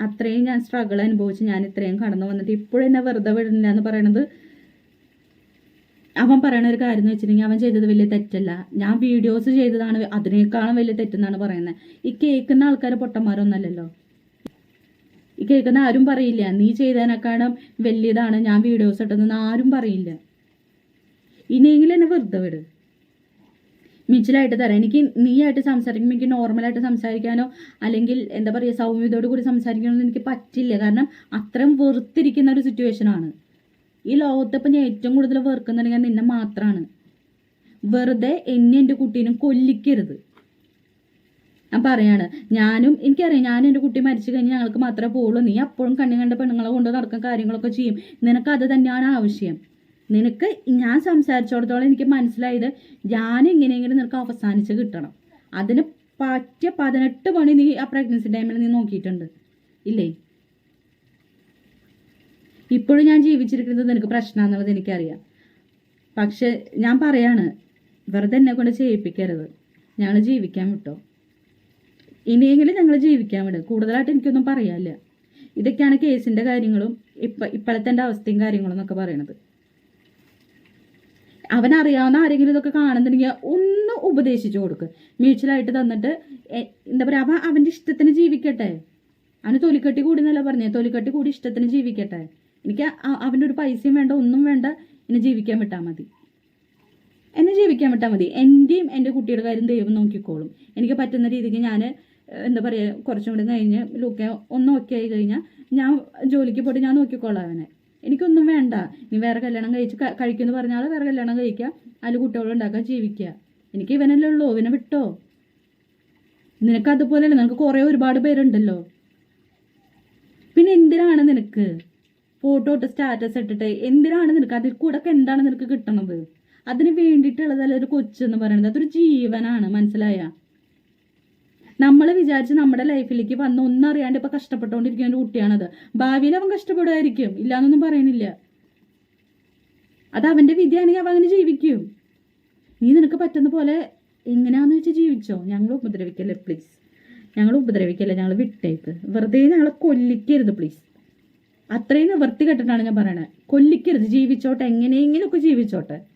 അത്രയും ഞാൻ സ്ട്രഗിൾ അനുഭവിച്ച് ഞാൻ ഇത്രയും കടന്നു വന്നിട്ട് ഇപ്പോഴും എന്നെ വെറുതെ വിടുന്നില്ല എന്ന് പറയണത് അവൻ പറയണ ഒരു കാര്യം എന്ന് വെച്ചിട്ടുണ്ടെങ്കിൽ അവൻ ചെയ്തത് വലിയ തെറ്റല്ല. ഞാൻ വീഡിയോസ് ചെയ്തതാണ് അതിനേക്കാളും വലിയ തെറ്റെന്നാണ് പറയുന്നത്. ഈ കേൾക്കുന്ന ആൾക്കാർ പൊട്ടന്മാരൊന്നല്ലല്ലോ കേൾക്കുന്ന ആരും പറയില്ല. നീ ചെയ്തതിനേക്കാളും വലിയതാണ് ഞാൻ വീഡിയോസ് ഇട്ടതെന്ന് ആരും പറയില്ല. ഇനിയെങ്കിലും എന്നെ വെറുതെ വിട്. മിച്ചിലായിട്ട് തരാം. എനിക്ക് നീയായിട്ട് സംസാരിക്കുമ്പോൾ എനിക്ക് നോർമലായിട്ട് സംസാരിക്കാനോ അല്ലെങ്കിൽ എന്താ പറയുക സൗമ്യതയോട് കൂടി സംസാരിക്കാനോ എനിക്ക് പറ്റില്ല. കാരണം അത്രയും വെറുത്തിരിക്കുന്ന ഒരു സിറ്റുവേഷനാണ് ഈ ലോകത്ത് ഇപ്പം ഞാൻ ഏറ്റവും കൂടുതൽ വെറുക്കുന്നുണ്ടെങ്കിൽ നിന്നെ മാത്രമാണ് വെറുതെ എന്നെ എന്റെ കുട്ടീനും കൊല്ലിക്കരുത്. ഞാൻ പറയാണ് ഞാനും എനിക്കറിയാം ഞാനും എന്റെ കുട്ടി മരിച്ചു കഴിഞ്ഞാൽ ഞങ്ങൾക്ക് മാത്രമേ പോകുള്ളൂ നീ അപ്പോഴും കണ്ണി കണ്ട പെണ്ണുങ്ങളെ കൊണ്ട് നടക്കുന്ന കാര്യങ്ങളൊക്കെ ചെയ്യും. നിനക്ക് അത് തന്നെയാണ് ആവശ്യം. നിനക്ക് ഞാൻ സംസാരിച്ചിടത്തോളം എനിക്ക് മനസ്സിലായത് ഞാൻ എങ്ങനെയെങ്കിലും നിനക്ക് അവസാനിച്ച് കിട്ടണം. അതിന് പറ്റിയ പതിനെട്ട് മണി നീ ആ പ്രഗ്നൻസി ടൈമിൽ നീ നോക്കിയിട്ടുണ്ട്. ഇല്ലേ? ഇപ്പോഴും ഞാൻ ജീവിച്ചിരിക്കുന്നത് നിനക്ക് പ്രശ്നമാണെന്നുള്ളത് എനിക്കറിയാം. പക്ഷെ ഞാൻ പറയാണ് വെറുതെ എന്നെ കൊണ്ട് ചെയ്യിപ്പിക്കരുത്. ഞങ്ങൾ ജീവിക്കാൻ വിട്ടോ? ഇനിയെങ്കിലും ഞങ്ങൾ ജീവിക്കാൻ വിടും. കൂടുതലായിട്ട് എനിക്കൊന്നും പറയാനില്ല. ഇതൊക്കെയാണ് കേസിന്റെ കാര്യങ്ങളും ഇപ്പം ഇപ്പോഴത്തെ എന്റെ അവസ്ഥയും കാര്യങ്ങളും എന്നൊക്കെ പറയണത്. അവനറിയാവുന്ന ആരെങ്കിലും ഇതൊക്കെ കാണുന്നുണ്ടെങ്കിൽ ഒന്ന് ഉപദേശിച്ചു കൊടുക്ക്. മ്യൂച്വലായിട്ട് തന്നിട്ട് എന്താ പറയുക അവൻ അവന്റെ ഇഷ്ടത്തിന് ജീവിക്കട്ടെ. അവന് തൊലിക്കെട്ടി കൂടി എന്നല്ല പറഞ്ഞേ തൊലിക്കെട്ടി കൂടി ഇഷ്ടത്തിന് ജീവിക്കട്ടെ. എനിക്ക് അവന്റെ ഒരു പൈസയും വേണ്ട ഒന്നും വേണ്ട എന്നെ ജീവിക്കാൻ വിട്ടാൽ മതി. എന്നെ ജീവിക്കാൻ വിട്ടാൽ മതി. എന്റെയും എന്റെ കുട്ടിയുടെ കാര്യം ദൈവം നോക്കിക്കോളും. എനിക്ക് പറ്റുന്ന രീതിക്ക് ഞാൻ എന്താ പറയുക കുറച്ചും കൂടി കഴിഞ്ഞ് ലൂക്ക ഒന്ന് ഓക്കെ ആയി കഴിഞ്ഞാൽ ഞാൻ ജോലിക്ക് പോയിട്ട് ഞാൻ നോക്കിക്കോളാം അവനെ. എനിക്കൊന്നും വേണ്ട. നീ വേറെ കല്യാണം കഴിച്ച് കഴിക്കുമെന്ന് പറഞ്ഞാൽ വേറെ കല്യാണം കഴിക്കുക. അതിൽ കുട്ടികളുണ്ടാക്കുക ജീവിക്കുക. എനിക്ക് ഇവനല്ലേ ഉള്ളൂ ഇവനെ വിട്ടോ. നിനക്ക് അതുപോലെയല്ല നിനക്ക് കുറേ ഒരുപാട് പേരുണ്ടല്ലോ. പിന്നെ എന്തിനാണ് നിനക്ക് ഫോട്ടോ ഇട്ട് സ്റ്റാറ്റസ് ഇട്ടിട്ട്? എന്തിനാണ് നിനക്ക്? അതിൽ കൂടെ ഒക്കെ എന്താണ് നിനക്ക് കിട്ടണത്? അതിന് വേണ്ടിയിട്ടുള്ളതല്ല ഒരു കൊച്ചെന്ന് പറയുന്നത് അതൊരു ജീവനാണ് മനസ്സിലായ? നമ്മൾ വിചാരിച്ച് നമ്മുടെ ലൈഫിലേക്ക് വന്ന് ഒന്നും അറിയാണ്ട് ഇപ്പൊ കഷ്ടപ്പെട്ടുകൊണ്ടിരിക്കുന്ന ഒരു കുട്ടിയാണത്. ഭാവിയിൽ അവൻ കഷ്ടപ്പെടുമായിരിക്കും. ഇല്ലാന്നൊന്നും പറയുന്നില്ല. അത് അവന്റെ വിധിയാണെങ്കിൽ അവൻ അങ്ങനെ ജീവിക്കും. നീ നിനക്ക് പറ്റുന്ന പോലെ എങ്ങനെയാന്ന് വെച്ച് ജീവിച്ചോ? ഞങ്ങൾ ഉപദ്രവിക്കല്ലേ പ്ലീസ് ഞങ്ങൾ ഉപദ്രവിക്കല്ലേ? ഞങ്ങൾ വിട്ടേക്ക്. വെറുതെ ഞങ്ങളെ കൊല്ലിക്കരുത് പ്ലീസ് അത്രയും വൃത്തി കെട്ടിട്ടാണ് ഞാൻ പറയണത് കൊല്ലിക്കരുത്. ജീവിച്ചോട്ടെ. എങ്ങനെയെങ്കിലുമൊക്കെ ജീവിച്ചോട്ടെ.